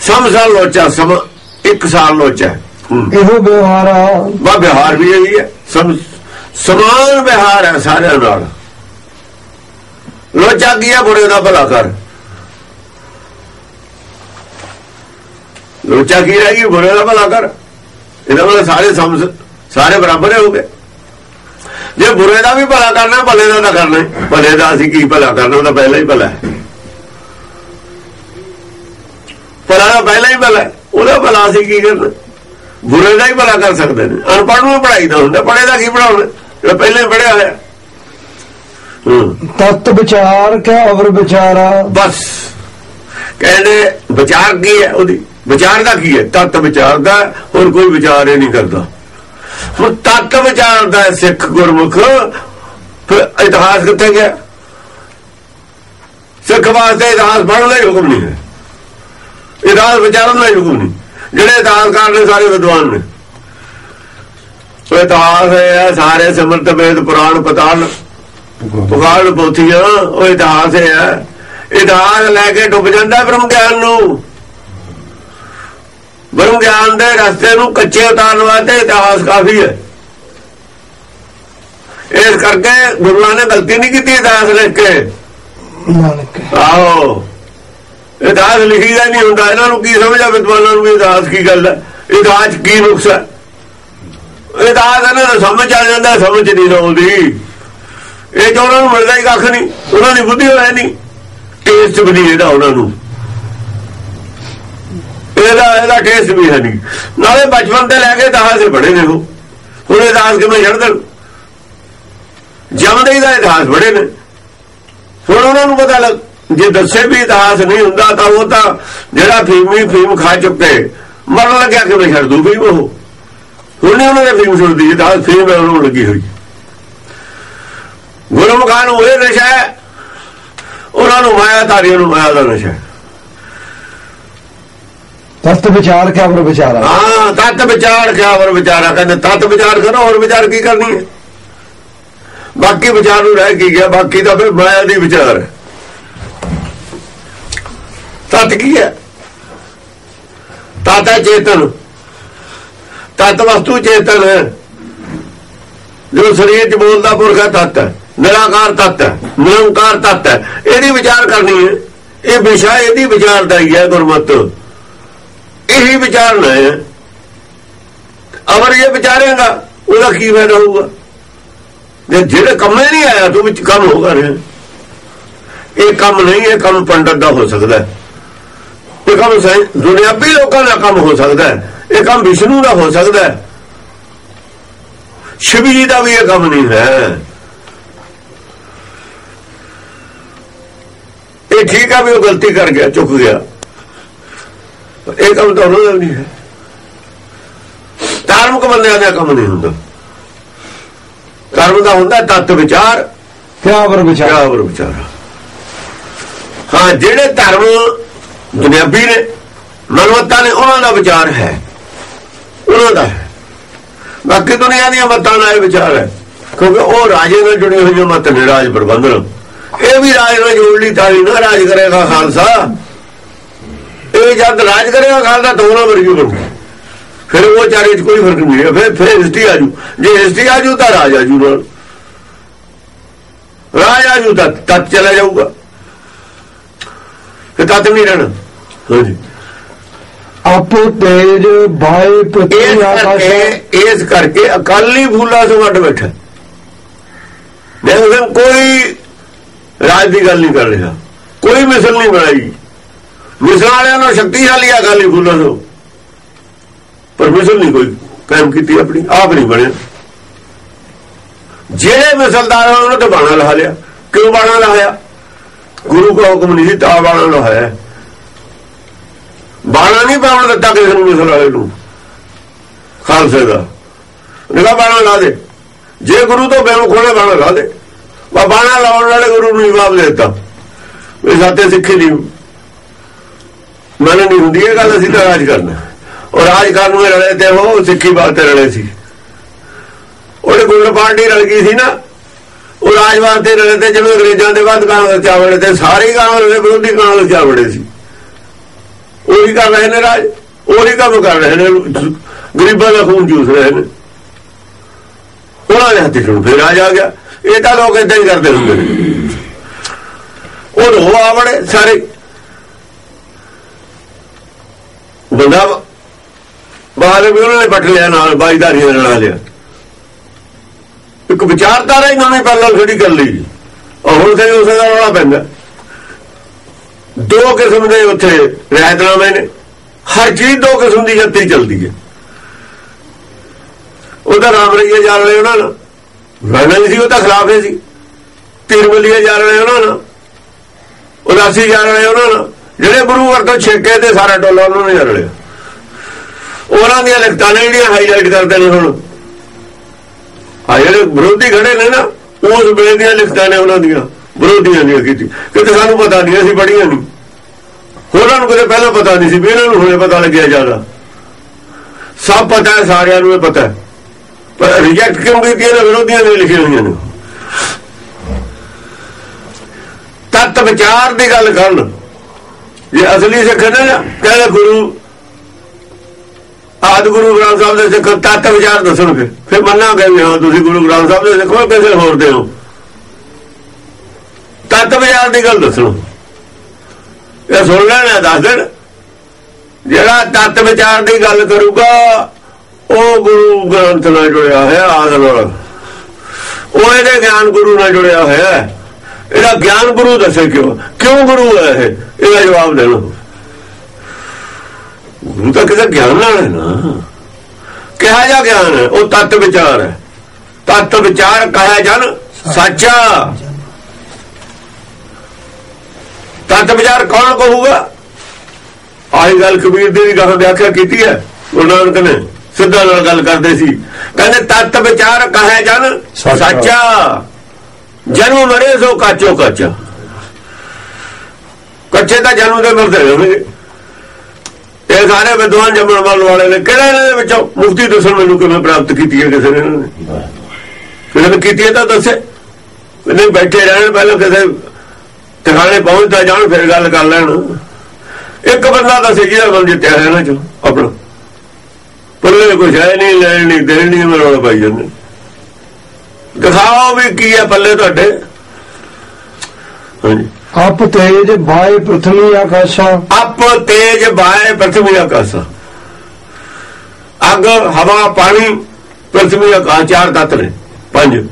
ਸਮ ਸਾਲ ਲੋਚਾ ਸਮ ਇੱਕ ਸਾਲ ਲੋਚਾ। ਹੂੰ। ਇਹੋ ਵਿਵਹਾਰ ਵਾ ਵਿਹਾਰ ਵੀ ਇਹੀ ਹੈ। ਸਮ ਸਮਾਨ ਵਿਹਾਰ ਹੈ ਸਾਰਿਆਂ ਨਾਲ। ਲੋਚਾ ਕੀ ਹੈ ਬੁਰੇ ਦਾ ਭਲਾ ਕਰ। ਲੋਚਾ ਕੀ ਰਹਿ ਬੁਰੇ ਦਾ ਭਲਾ ਕਰ। ਇਹਦਾ ਮਤਲਬ ਸਾਰੇ ਸਮ ਸਾਰੇ ਬਰਾਬਰ ਹੋਗੇ ਜੇ ਬੁਰੇ ਦਾ ਵੀ ਭਲਾ ਕਰਨਾ ਭਲੇ ਦਾ ਤਾਂ ਕਰਨਾ। ਭਲੇ ਦਾ ਅਸੀਂ ਕੀ ਭਲਾ ਕਰਨਾ ਉਹ ਤਾਂ ਪਹਿਲਾਂ ਹੀ ਭਲਾ ਹੈ। ਭਲਾ ਤਾਂ ਪਹਿਲਾਂ ਹੀ ਭਲਾ। ਉਹਦਾ ਭਲਾ ਅਸੀਂ ਕੀ ਕਰਨਾ? ਬੁਰੇ ਦਾ ਹੀ ਭਲਾ ਕਰ ਸਕਦੇ ਨੇ। ਅਨਪੜ੍ਹ ਨੂੰ ਪੜਾਈ ਦਾ ਹੁੰਦਾ। ਪੜ੍ਹੇ ਦਾ ਕੀ ਪੜਾਉਣਾ ਜਿਹੜਾ ਪਹਿਲਾਂ ਹੀ ਪੜਿਆ ਹੋਇਆ। ਤਤ ਵਿਚਾਰ ਕਿਆ ਅਵਰ ਵਿਚਾਰਾ। ਬਸ। ਕਹਿੰਦੇ ਵਿਚਾਰ ਕੀ ਹੈ ਉਹਦੀ? ਵਿਚਾਰ ਦਾ ਕੀ ਹੈ? ਤਤ ਵਿਚਾਰ ਦਾ ਹੋਰ ਕੋਈ ਵਿਚਾਰ ਹੀ ਨਹੀਂ ਕਰਦਾ। ਹੁਣ ਤਤ ਵਿਚਾਰ ਹੈ ਸਿੱਖ ਗੁਰਮੁਖ। ਫਿਰ ਇਤਿਹਾਸ ਕਿੱਥੇ ਗਿਆ? ਸਿੱਖ ਵਾਸਤੇ ਇਤਿਹਾਸ ਪੜ੍ਹਨ ਲਈ ਹੁਕਮ ਨਹੀਂ ਹੈ। ਇਤਿਹਾਸ ਵਿਚਾਰਨ ਲਈ ਹੁਕਮ ਨਹੀਂ। ਜਿਹੜੇ ਇਤਿਹਾਸਕਾਰ ਨੇ ਸਾਰੇ ਵਿਦਵਾਨ ਨੇ। ਉਹ ਇਤਿਹਾਸ ਹੈ, ਸਾਰੇ ਸਿਮਰਤ, ਵੇਦ, ਪੁਰਾਣ ਪਤਾਲ ਪੁਗਾਲ ਪੋਥੀਆਂ, ਉਹ ਇਤਿਹਾਸ ਹੈ। ਇਤਿਹਾਸ ਲੈ ਕੇ ਡੁੱਬ ਜਾਂਦਾ ਬ੍ਰਹਮ ਗਿਆਨ ਨੂੰ। ਬ੍ਰਹਮ ਗਿਆਨ ਦੇ ਰਸਤੇ ਨੂੰ ਕੱਚੇ ਉਤਾਰਨ ਵਾਸਤੇ ਇਤਿਹਾਸ ਕਾਫੀ ਹੈ। ਇਸ ਕਰਕੇ ਗੁਰੂਆਂ ਨੇ ਗਲਤੀ ਨਹੀਂ ਕੀਤੀ ਇਤਿਹਾਸ ਲਿਖ ਕੇ। ਨਾਨਕ। ਆਓ ਇਤਿਹਾਸ ਲਿਖੀਦਾ ਨਹੀਂ ਹੁੰਦਾ। ਇਹਨਾਂ ਨੂੰ ਕੀ ਸਮਝ ਆ ਵਿਦਵਾਨਾਂ ਨੂੰ ਇਤਿਹਾਸ ਕੀ ਗੱਲ ਹੈ? ਇਤਿਹਾਸ ਕੀ ਨੁਕਸ ਹੈ? ਇਤਿਹਾਸ ਇਹਨਾਂ ਨੂੰ ਸਮਝ ਆ ਜਾਂਦਾ ਸਮਝ ਨਹੀਂ ਆਉਂਦੀ। ਇਹ ਜੋ ਉਹਨਾਂ ਨੂੰ ਮਿਲਦਾ ਹੀ ਕੱਖ ਨਹੀਂ। ਉਹਨਾਂ ਦੀ ਬੁੱਧੀ ਹੋਇਆ ਨਹੀਂ। ਟੇਸਟ ਵੀ ਨਹੀਂ ਇਹਦਾ ਉਹਨਾਂ ਨੂੰ। ਇਹਦਾ ਇਹਦਾ ਟੇਸਟ ਵੀ ਹੈ ਨਹੀਂ ਨਾਲੇ ਬਚਪਨ ਤੇ ਲੈ ਕੇ ਇਤਿਹਾਸ ਹੀ ਪੜ੍ਹੇ ਨੇ ਉਹ। ਹੁਣ ਇਤਿਹਾਸ ਕਿਵੇਂ ਛੱਡ ਦੇਣ ਜਮਦੇ ਦਾ ਇਤਿਹਾਸ ਬੜੇ ਨੇ। ਹੁਣ ਉਹਨਾਂ ਨੂੰ ਪਤਾ ਲੱਗ ਜੇ ਦੱਸੇ ਵੀ ਇਤਿਹਾਸ ਨਹੀਂ ਹੁੰਦਾ ਤਾਂ ਉਹ ਤਾਂ ਜਿਹੜਾ ਫੀਮੀ ਫੀਮ ਖਾ ਚੁੱਕੇ, ਮਰਨ ਲੱਗਿਆ ਕਿਵੇਂ ਛੱਡ ਦੂ ਫੀਮ ਉਹ? ਹੁਣ ਨਹੀਂ ਉਹਨਾਂ ਨੇ ਫੀਮ ਛੱਡਦੀ ਇਤਿਹਾਸ ਫੀਮ ਉਹਨੂੰ ਲੱਗੀ ਹੋਈ। ਗੁਰਮੁਖਾਂ ਨੂੰ ਇਹ ਨਸ਼ਾ ਹੈ। ਉਹਨਾਂ ਨੂੰ ਮਾਇਆ, ਧਾਰੀਆਂ ਨੂੰ ਮਾਇਆ ਦਾ ਨਸ਼ਾ ਹੈ। ਤਤ ਵਿਚਾਰ ਕਿਆ ਅਵਰ ਵਿਚਾਰਾ। ਹਾਂ ਤਤ ਵਿਚਾਰ ਕਿਆ ਹੋਰ ਵਿਚਾਰਾ, ਕਹਿੰਦੇ ਤਤ ਵਿਚਾਰ ਕਰੋ ਹੋਰ ਵਿਚਾਰ ਕੀ ਕਰਨੀ ਹੈ? ਬਾਕੀ ਵਿਚਾਰ ਨੂੰ ਰਹਿ ਕੀ ਗਿਆ, ਬਾਕੀ ਤਾਂ ਫਿਰ ਮਾਇਆ ਦੀ ਵਿਚਾਰ। ਹੈ ਤਤ ਕੀ ਹੈ? ਤਤ ਹੈ ਚੇਤਨ। ਤਤ ਵਸਤੂ ਚੇਤਨ ਹੈ। ਜੋ ਸਰੀਰ ਚ ਬੋਲਦਾ ਪੁਰਖ ਹੈ, ਤਤ ਹੈ। ਨਿਰਾਕਾਰ ਤਤ ਹੈ। ਨਿਰੰਕਾਰ ਤਤ ਹੈ। ਇਹਦੀ ਵਿਚਾਰ ਕਰਨੀ ਹੈ। ਇਹ ਵਿਸ਼ਾ ਇਹਦੀ ਵਿਚਾਰ ਹੈ, ਗੁਰਮਤ। ਇਹੀ ਵਿਚਾਰਨਾ ਹੈ। ਅਗਰ ਇਹ ਵਿਚਾਰੇਗਾ, ਉਹਦਾ ਕੀ ਫਾਇਦਾ ਹੋਊਗਾ? ਜੇ ਜਿਹੜੇ ਕੰਮੇ ਨਹੀਂ ਆਇਆ, ਤੂੰ ਵਿੱਚ ਕੰਮ ਹੋਗਾ ਰਿਹਾ ਇਹ ਕੰਮ ਨਹੀਂ, ਇਹ ਕੰਮ ਪੰਡਤ ਦਾ ਹੋ ਸਕਦਾ ਇਹ ਕੰਮ ਸਾਈ ਦੁਨਿਆਵੀ ਲੋਕਾਂ ਦਾ ਕੰਮ ਹੋ ਸਕਦਾ ਇਹ ਕੰਮ ਵਿਸ਼ਨੂੰ ਦਾ ਹੋ ਸਕਦਾ ਹੈ। ਸ਼ਿਵ ਜੀ ਦਾ ਵੀ ਇਹ ਕੰਮ ਨਹੀਂ ਹੈ। ਇਹ ਠੀਕ ਆ ਵੀ ਉਹ ਗਲਤੀ ਕਰ ਗਿਆ, ਚੁੱਕ ਗਿਆ। ਇਹ ਕੰਮ ਤਾਂ ਉਹਨਾਂ ਦਾ ਨਹੀਂ ਹੈ। ਧਾਰਮਿਕ ਬੰਦਿਆਂ ਦਾ ਕੰਮ ਨਹੀਂ ਹੁੰਦਾ। ਕਰਮ ਦਾ ਹੁੰਦਾ ਤਤ ਵਿਚਾਰ ਕਿਆ ਅਵਰ ਵਿਚਾਰਾ? ਕਿਆ ਹੋਰ ਵਿਚਾਰ। ਹਾਂ ਜਿਹੜੇ ਧਰਮ ਦੁਨਿਆਵੀ ਨੇ ਮਨਵਤਾ ਨੇ ਉਹਨਾਂ ਦਾ ਵਿਚਾਰ ਹੈ। ਉਹਨਾਂ ਦਾ ਬਾਕੀ ਦੁਨੀਆ ਦੀਆਂ ਮਤਾਂ ਨਾਲ ਇਹ ਵਿਚਾਰ ਹੈ। ਕਿਉਂਕਿ ਉਹ ਰਾਜੇ ਨਾਲ ਜੁੜੀ ਹੋਈ ਮਤ ਨੇ ਰਾਜ ਪ੍ਰਬੰਧਨ। ਇਹ ਵੀ ਰਾਜ ਨਾਲ ਜੋੜ ਲਈ ਤਾਂ ਨਾ ਰਾਜ ਕਰੇਗਾ ਖਾਲਸਾ। ਇਹ ਜਦ ਰਾਜ ਕਰੇਗਾ ਖਾਲਸਾ ਤਾਂ ਉਹਨਾਂ ਵਰਗੀ ਬਣੂ ਫਿਰ ਉਹ ਚਾਰੇ ਚ ਕੋਈ ਫ਼ਰਕ ਨਹੀਂ ਹੈ। ਫਿਰ ਫਿਰ ਹਿਸਟਰੀ ਆਜੂ ਜੇ। ਹਿਸਟਰੀ ਆਜੂ ਤਾਂ ਰਾਜ ਆਜੂ ਨਾਲ। ਰਾਜ ਆਜੂ ਤਾਂ ਤੱਤ ਚਲਾ ਜਾਊਗਾ। ਤੇ ਤੱਤ ਨਹੀਂ ਰਹਿਣਾ। ਹਾਂਜੀ। ਆਪ ਤੇਜ ਬਾਏ ਆਕਾਸ਼ ਕਰਕੇ ਇਸ ਕਰਕੇ ਅਕਾਲੀ ਫੂਲਾ ਤੋਂ ਵੱਡ ਬੈਠਾ। ਦੇਖੋ ਕੋਈ ਰਾਜ ਦੀ ਗੱਲ ਨਹੀਂ ਕਰ ਰਿਹਾ। ਕੋਈ ਮਿਸਲ ਨਹੀਂ ਬਣਾਈ। ਮਿਸਲ ਵਾਲਿਆਂ ਨੂੰ ਸ਼ਕਤੀਸ਼ਾਲੀ ਆ ਅਕਾਲੀ ਫੂਲਾ ਤੋਂ। ਪਰ ਮਿਸਲ ਨਹੀਂ ਕੋਈ ਕਾਇਮ ਕੀਤੀ ਆਪਣੀ, ਆਪ ਨਹੀਂ ਬਣਿਆ। ਜਿਹੜੇ ਮਿਸਲਦਾਰ ਉਹਨਾਂ ਤੇ ਬਾਣਾ ਲਾ ਲਿਆ। ਕਿਉਂ ਬਾਣਾ ਲਾਇਆ? ਗੁਰੂ ਦਾ ਹੁਕਮ ਨਹੀਂ ਸੀ, ਤਾਂ ਬਾਣਾ ਲਾਇਆ। ਬਾਣਾ ਨਹੀਂ ਪਾਉਣ ਦਿੱਤਾ ਕਿਸੇ ਨੂੰ ਮਿਸਲ ਵਾਲੇ ਨੂੰ। ਖਾਲਸੇ ਦਾ। ਨਿਕਾ ਬਾਣਾ ਲਾ ਦੇ। ਜੇ ਗੁਰੂ ਤੋਂ ਬੇਮ ਖੋਲੇ ਬਾਣਾ ਲਾ ਦੇ। ਵਾ ਬਾਣਾ ਲਾਉਣ ਵਾਲੇ ਗੁਰੂ ਨੂੰ ਜਵਾਬ ਦੇ ਦਿੱਤਾ। ਇਹ ਸਾਤੇ ਸਿੱਖੀ ਨਹੀਂ। ਮਨ ਨਹੀਂ ਹੁੰਦੀ ਇਹ ਗੱਲ, ਅਸੀਂ ਤਾਂ ਰਾਜ ਕਰਨਾ। ਉਹ ਰਾਜ ਕਰਨ ਨੂੰ ਰਲੇ ਤੇ ਉਹ ਸਿੱਖੀ ਵਾਸਤੇ ਰਲੇ ਸੀ। ਉਹਦੇ ਗੁਰੂ ਪਾਰਟੀ ਰਲ ਗਈ ਸੀ ਨਾ। ਉਹ ਰਾਜ ਵਾਸਤੇ ਰਲੇ ਤੇ ਜਿਵੇਂ ਅੰਗਰੇਜ਼ਾਂ ਦੇ ਬਾਅਦ ਕਾਂਗਰਸ ਚਾਵੜੇ ਤੇ ਸਾਰੇ ਕਾਂਗਰਸ ਦੇ ਵਿਰੋਧੀ ਕਾਂਗਰਸ ਚਾਵੜੇ ਸੀ। ਉਹੀ ਕਰ ਰਹੇ ਨੇ ਰਾਜ। ਉਹੀ ਕੰਮ ਕਰ ਰਹੇ ਨੇ। ਗਰੀਬਾਂ ਦਾ ਖੂਨ ਚੂਸ ਰਹੇ ਨੇ। ਉਹਨਾਂ ਦੇ ਹੱਥੀ ਨੂੰ ਫਿਰ ਰਾਜ ਆ ਗਿਆ। ਇਹ ਤਾਂ ਲੋਕ ਇਦਾਂ ਹੀ ਕਰਦੇ ਹੁੰਦੇ ਨੇ। ਉਹ ਰੋ ਆਵੜੇ ਸਾਰੇ। ਬੰਦਾ ਬਾਹਰ ਵੀ ਉਹਨਾਂ ਨੇ ਪੱਟ ਲਿਆ ਨਾਲ ਬਾਈਦਾਰੀਆਂ ਨਾਲ ਲਿਆ ਇੱਕ ਵਿਚਾਰਧਾਰਾ ਹੀ ਨਵੇਂ ਪਹਿਲਾਂ ਖੜੀ ਕਰ ਲਈ। ਉਹ ਹੁਣ ਤੇ ਉਸੇ ਦਾ ਰੌਲਾ ਪੈਂਦਾ। ਦੋ ਕਿਸਮ ਦੇ ਉੱਥੇ ਰਹਿਤਨਾਮੇ ਨੇ। ਹਰ ਚੀਜ਼ ਦੋ ਕਿਸਮ ਦੀ ਜੱਤੀ ਚੱਲਦੀ ਹੈ। ਉਹਦਾ ਰਾਮ ਰਈਏ ਜਾਣ ਲੈ ਉਹਨਾਂ ਨਾਲ। ਰਹਿਣਾ ਨਹੀਂ ਸੀ, ਉਹ ਤਾਂ ਖਿਲਾਫ ਹੀ ਸੀ। ਤੀਰ ਬਲੀਏ ਜਾਣ ਲੈ ਉਹਨਾਂ ਨਾਲ। ਉਦਾਸੀ ਜਾਣ ਲੈ ਉਹਨਾਂ ਨਾਲ। ਜਿਹੜੇ ਗੁਰੂ ਘਰ ਤੋਂ ਛੇਕੇ ਤੇ ਸਾਰਾ ਟੋਲਾ ਉਹਨਾਂ ਨੇ ਜਾਣ ਲਿਆ ਉਹਨਾਂ ਦੀਆਂ ਲਿਖਤਾਂ ਨੇ ਜਿਹੜੀਆਂ ਹਾਈਲਾਈਟ ਕਰਦੇ ਨੇ ਹੁਣ। ਆ ਜਿਹੜੇ ਵਿਰੋਧੀ ਖੜੇ ਨੇ ਨਾ, ਉਸ ਵੇਲੇ ਦੀਆਂ ਲਿਖਤਾਂ ਨੇ ਉਹਨਾਂ ਦੀਆਂ, ਵਿਰੋਧੀਆਂ ਦੀਆਂ ਕੀਤੀ। ਕਿਤੇ ਸਾਨੂੰ ਪਤਾ ਨਹੀਂ, ਅਸੀਂ ਪੜੀਆਂ ਨਹੀਂ। ਉਹਨਾਂ ਨੂੰ ਕਦੇ ਪਹਿਲਾਂ ਪਤਾ ਨਹੀਂ ਸੀ ਵੀ ਇਹਨਾਂ ਨੂੰ ਹੁਣੇ ਪਤਾ ਲੱਗਿਆ ਜ਼ਿਆਦਾ। ਸਭ ਪਤਾ ਹੈ, ਸਾਰਿਆਂ ਨੂੰ ਇਹ ਪਤਾ ਹੈ। ਪਰ ਰਿਜੈਕਟ ਕਿਉਂ ਕੀਤੀ ਇਹਨਾਂ ਵਿਰੋਧੀਆਂ ਨੇ ਲਿਖੀਆਂ ਹੋਈਆਂ ਨੇ? ਤਤ ਵਿਚਾਰ ਦੀ ਗੱਲ ਕਰਨ। ਜੇ ਅਸਲੀ ਸਿੱਖ ਨੇ ਨਾ ਕਹਿੰਦੇ ਗੁਰੂ, ਆਦ ਗੁਰੂ ਗ੍ਰੰਥ ਸਾਹਿਬ ਦੇ ਸਿੱਖ, ਤਤ ਵਿਚਾਰ ਦੱਸਣ ਫਿਰ ਫਿਰ ਮੰਨਾਂਗੇ ਵੀ ਹਾਂ, ਤੁਸੀਂ ਗੁਰੂ ਗ੍ਰੰਥ ਸਾਹਿਬ ਦੇ ਸਿੱਖ ਹੋ, ਕਿਸੇ ਹੋਰ ਦੇ ਹੋ। ਤਤ ਵਿਚਾਰ ਦੀ ਗੱਲ ਦੱਸੋ ਇਹ ਸੁਣ ਲੈਣਾ, ਦੱਸ ਦੇਣ। ਜਿਹੜਾ ਤਤ ਵਿਚਾਰ ਦੀ ਗੱਲ ਕਰੂਗਾ, ਉਹ ਗੁਰੂ ਗ੍ਰੰਥ ਨਾਲ ਜੁੜਿਆ ਹੋਇਆ, ਆਦ ਨਾਲ। ਉਹ ਇਹਦੇ ਗਿਆਨ ਗੁਰੂ ਨਾਲ ਜੁੜਿਆ ਹੋਇਆ ਇਹਦਾ ਗਿਆਨ ਗੁਰੂ ਦੱਸੇ ਕਿਉਂ? ਕਿਉਂ ਗੁਰੂ ਹੈ ਇਹ? ਇਹਦਾ ਜਵਾਬ ਦੇਣਾ ਗੁਰੂ ਤਾਂ ਕਿਹਦਾ ਗਿਆਨ ਨਾਲ ਹੈ ਨਾ। ਕਿਹਾ ਜਾ ਗਿਆਨ ਹੈ ਉਹ ਤਤ ਵਿਚਾਰ ਹੈ। ਤਤ ਵਿਚਾਰ ਕਹਾ ਜਨ ਸੱਚਾ। ਤਤ ਵਿਚਾਰ ਕੌਣ ਕਹੂਗਾ? ਆਹੀ ਗੱਲ ਕਬੀਰ ਦੀ ਗੱਲ ਵਿਆਖਿਆ ਕੀਤੀ ਹੈ ਗੁਰੂ ਨਾਨਕ ਨੇ ਸਿੱਧਾ ਨਾਲ ਗੱਲ ਕਰਦੇ ਸੀ। ਕਹਿੰਦੇ ਤਤ ਵਿਚਾਰ ਕਹਾ ਜਨ ਸੱਚਾ। ਜਨਮ ਮਰੇ ਸੋ ਕਾਚੋ ਕਾਚਾ। ਕੱਚੇ ਤਾਂ ਜਨਮ ਦੇ ਮਿਲਦੇ ਹੋਣਗੇ। ਇਹ ਸਾਰੇ ਵਿਦਵਾਨ ਜੰਮਣ ਵਾਲੇ ਨੇ। ਕਿਹੜੇ ਨੇ ਵਿੱਚੋਂ? ਮੁਕਤੀ ਦੱਸਣ ਮੈਨੂੰ ਕਿਵੇਂ ਪ੍ਰਾਪਤ ਕੀਤੀ ਹੈ ਕਿਸੇ ਨੇ ਕਿਸੇ ਨੇ? ਕੀਤੀ ਹੈ ਤਾਂ ਦੱਸੇ। ਨਹੀਂ ਬੈਠੇ ਰਹਿਣ ਪਹਿਲਾਂ ਕਿਸੇ ਟਿਕਾਣੇ ਪਹੁੰਚਦਾ ਜਾਣ, ਫਿਰ ਗੱਲ ਕਰ ਲੈਣ। ਇੱਕ ਬੰਦਾ ਦੱਸੇ ਜਿਹਦਾ ਮਨ ਜਿੱਤਿਆ ਹੈ ਨਾ ਚੋ ਆਪਣਾ। ਪੱਲੇ ਕੁਛ ਹੈ ਨਹੀਂ, ਲੈਣ ਨਹੀਂ, ਦੇਣ ਨਹੀਂ ਮਰੋੜ ਪਾਈ ਜਾਂਦੇ। ਦਿਖਾਓ ਵੀ ਕੀ ਹੈ ਪੱਲੇ ਤੁਹਾਡੇ। ਹਾਂਜੀ। ਅਪ ਤੇਜ ਬਾਏ ਪ੍ਰਥਮੀ ਆਕਾਸ਼ਾ। ਅਪ ਤੇਜ ਬਾਏ ਪ੍ਰਥਮੀ ਆਕਾਸ਼ਾ। ਅਗ, ਹਵਾ, ਪਾਣੀ, ਪ੍ਰਥਮੀ ਆਕਾਸ਼, ਚਾਰ ਤੱਤ ਨੇ, ਪੰਜ।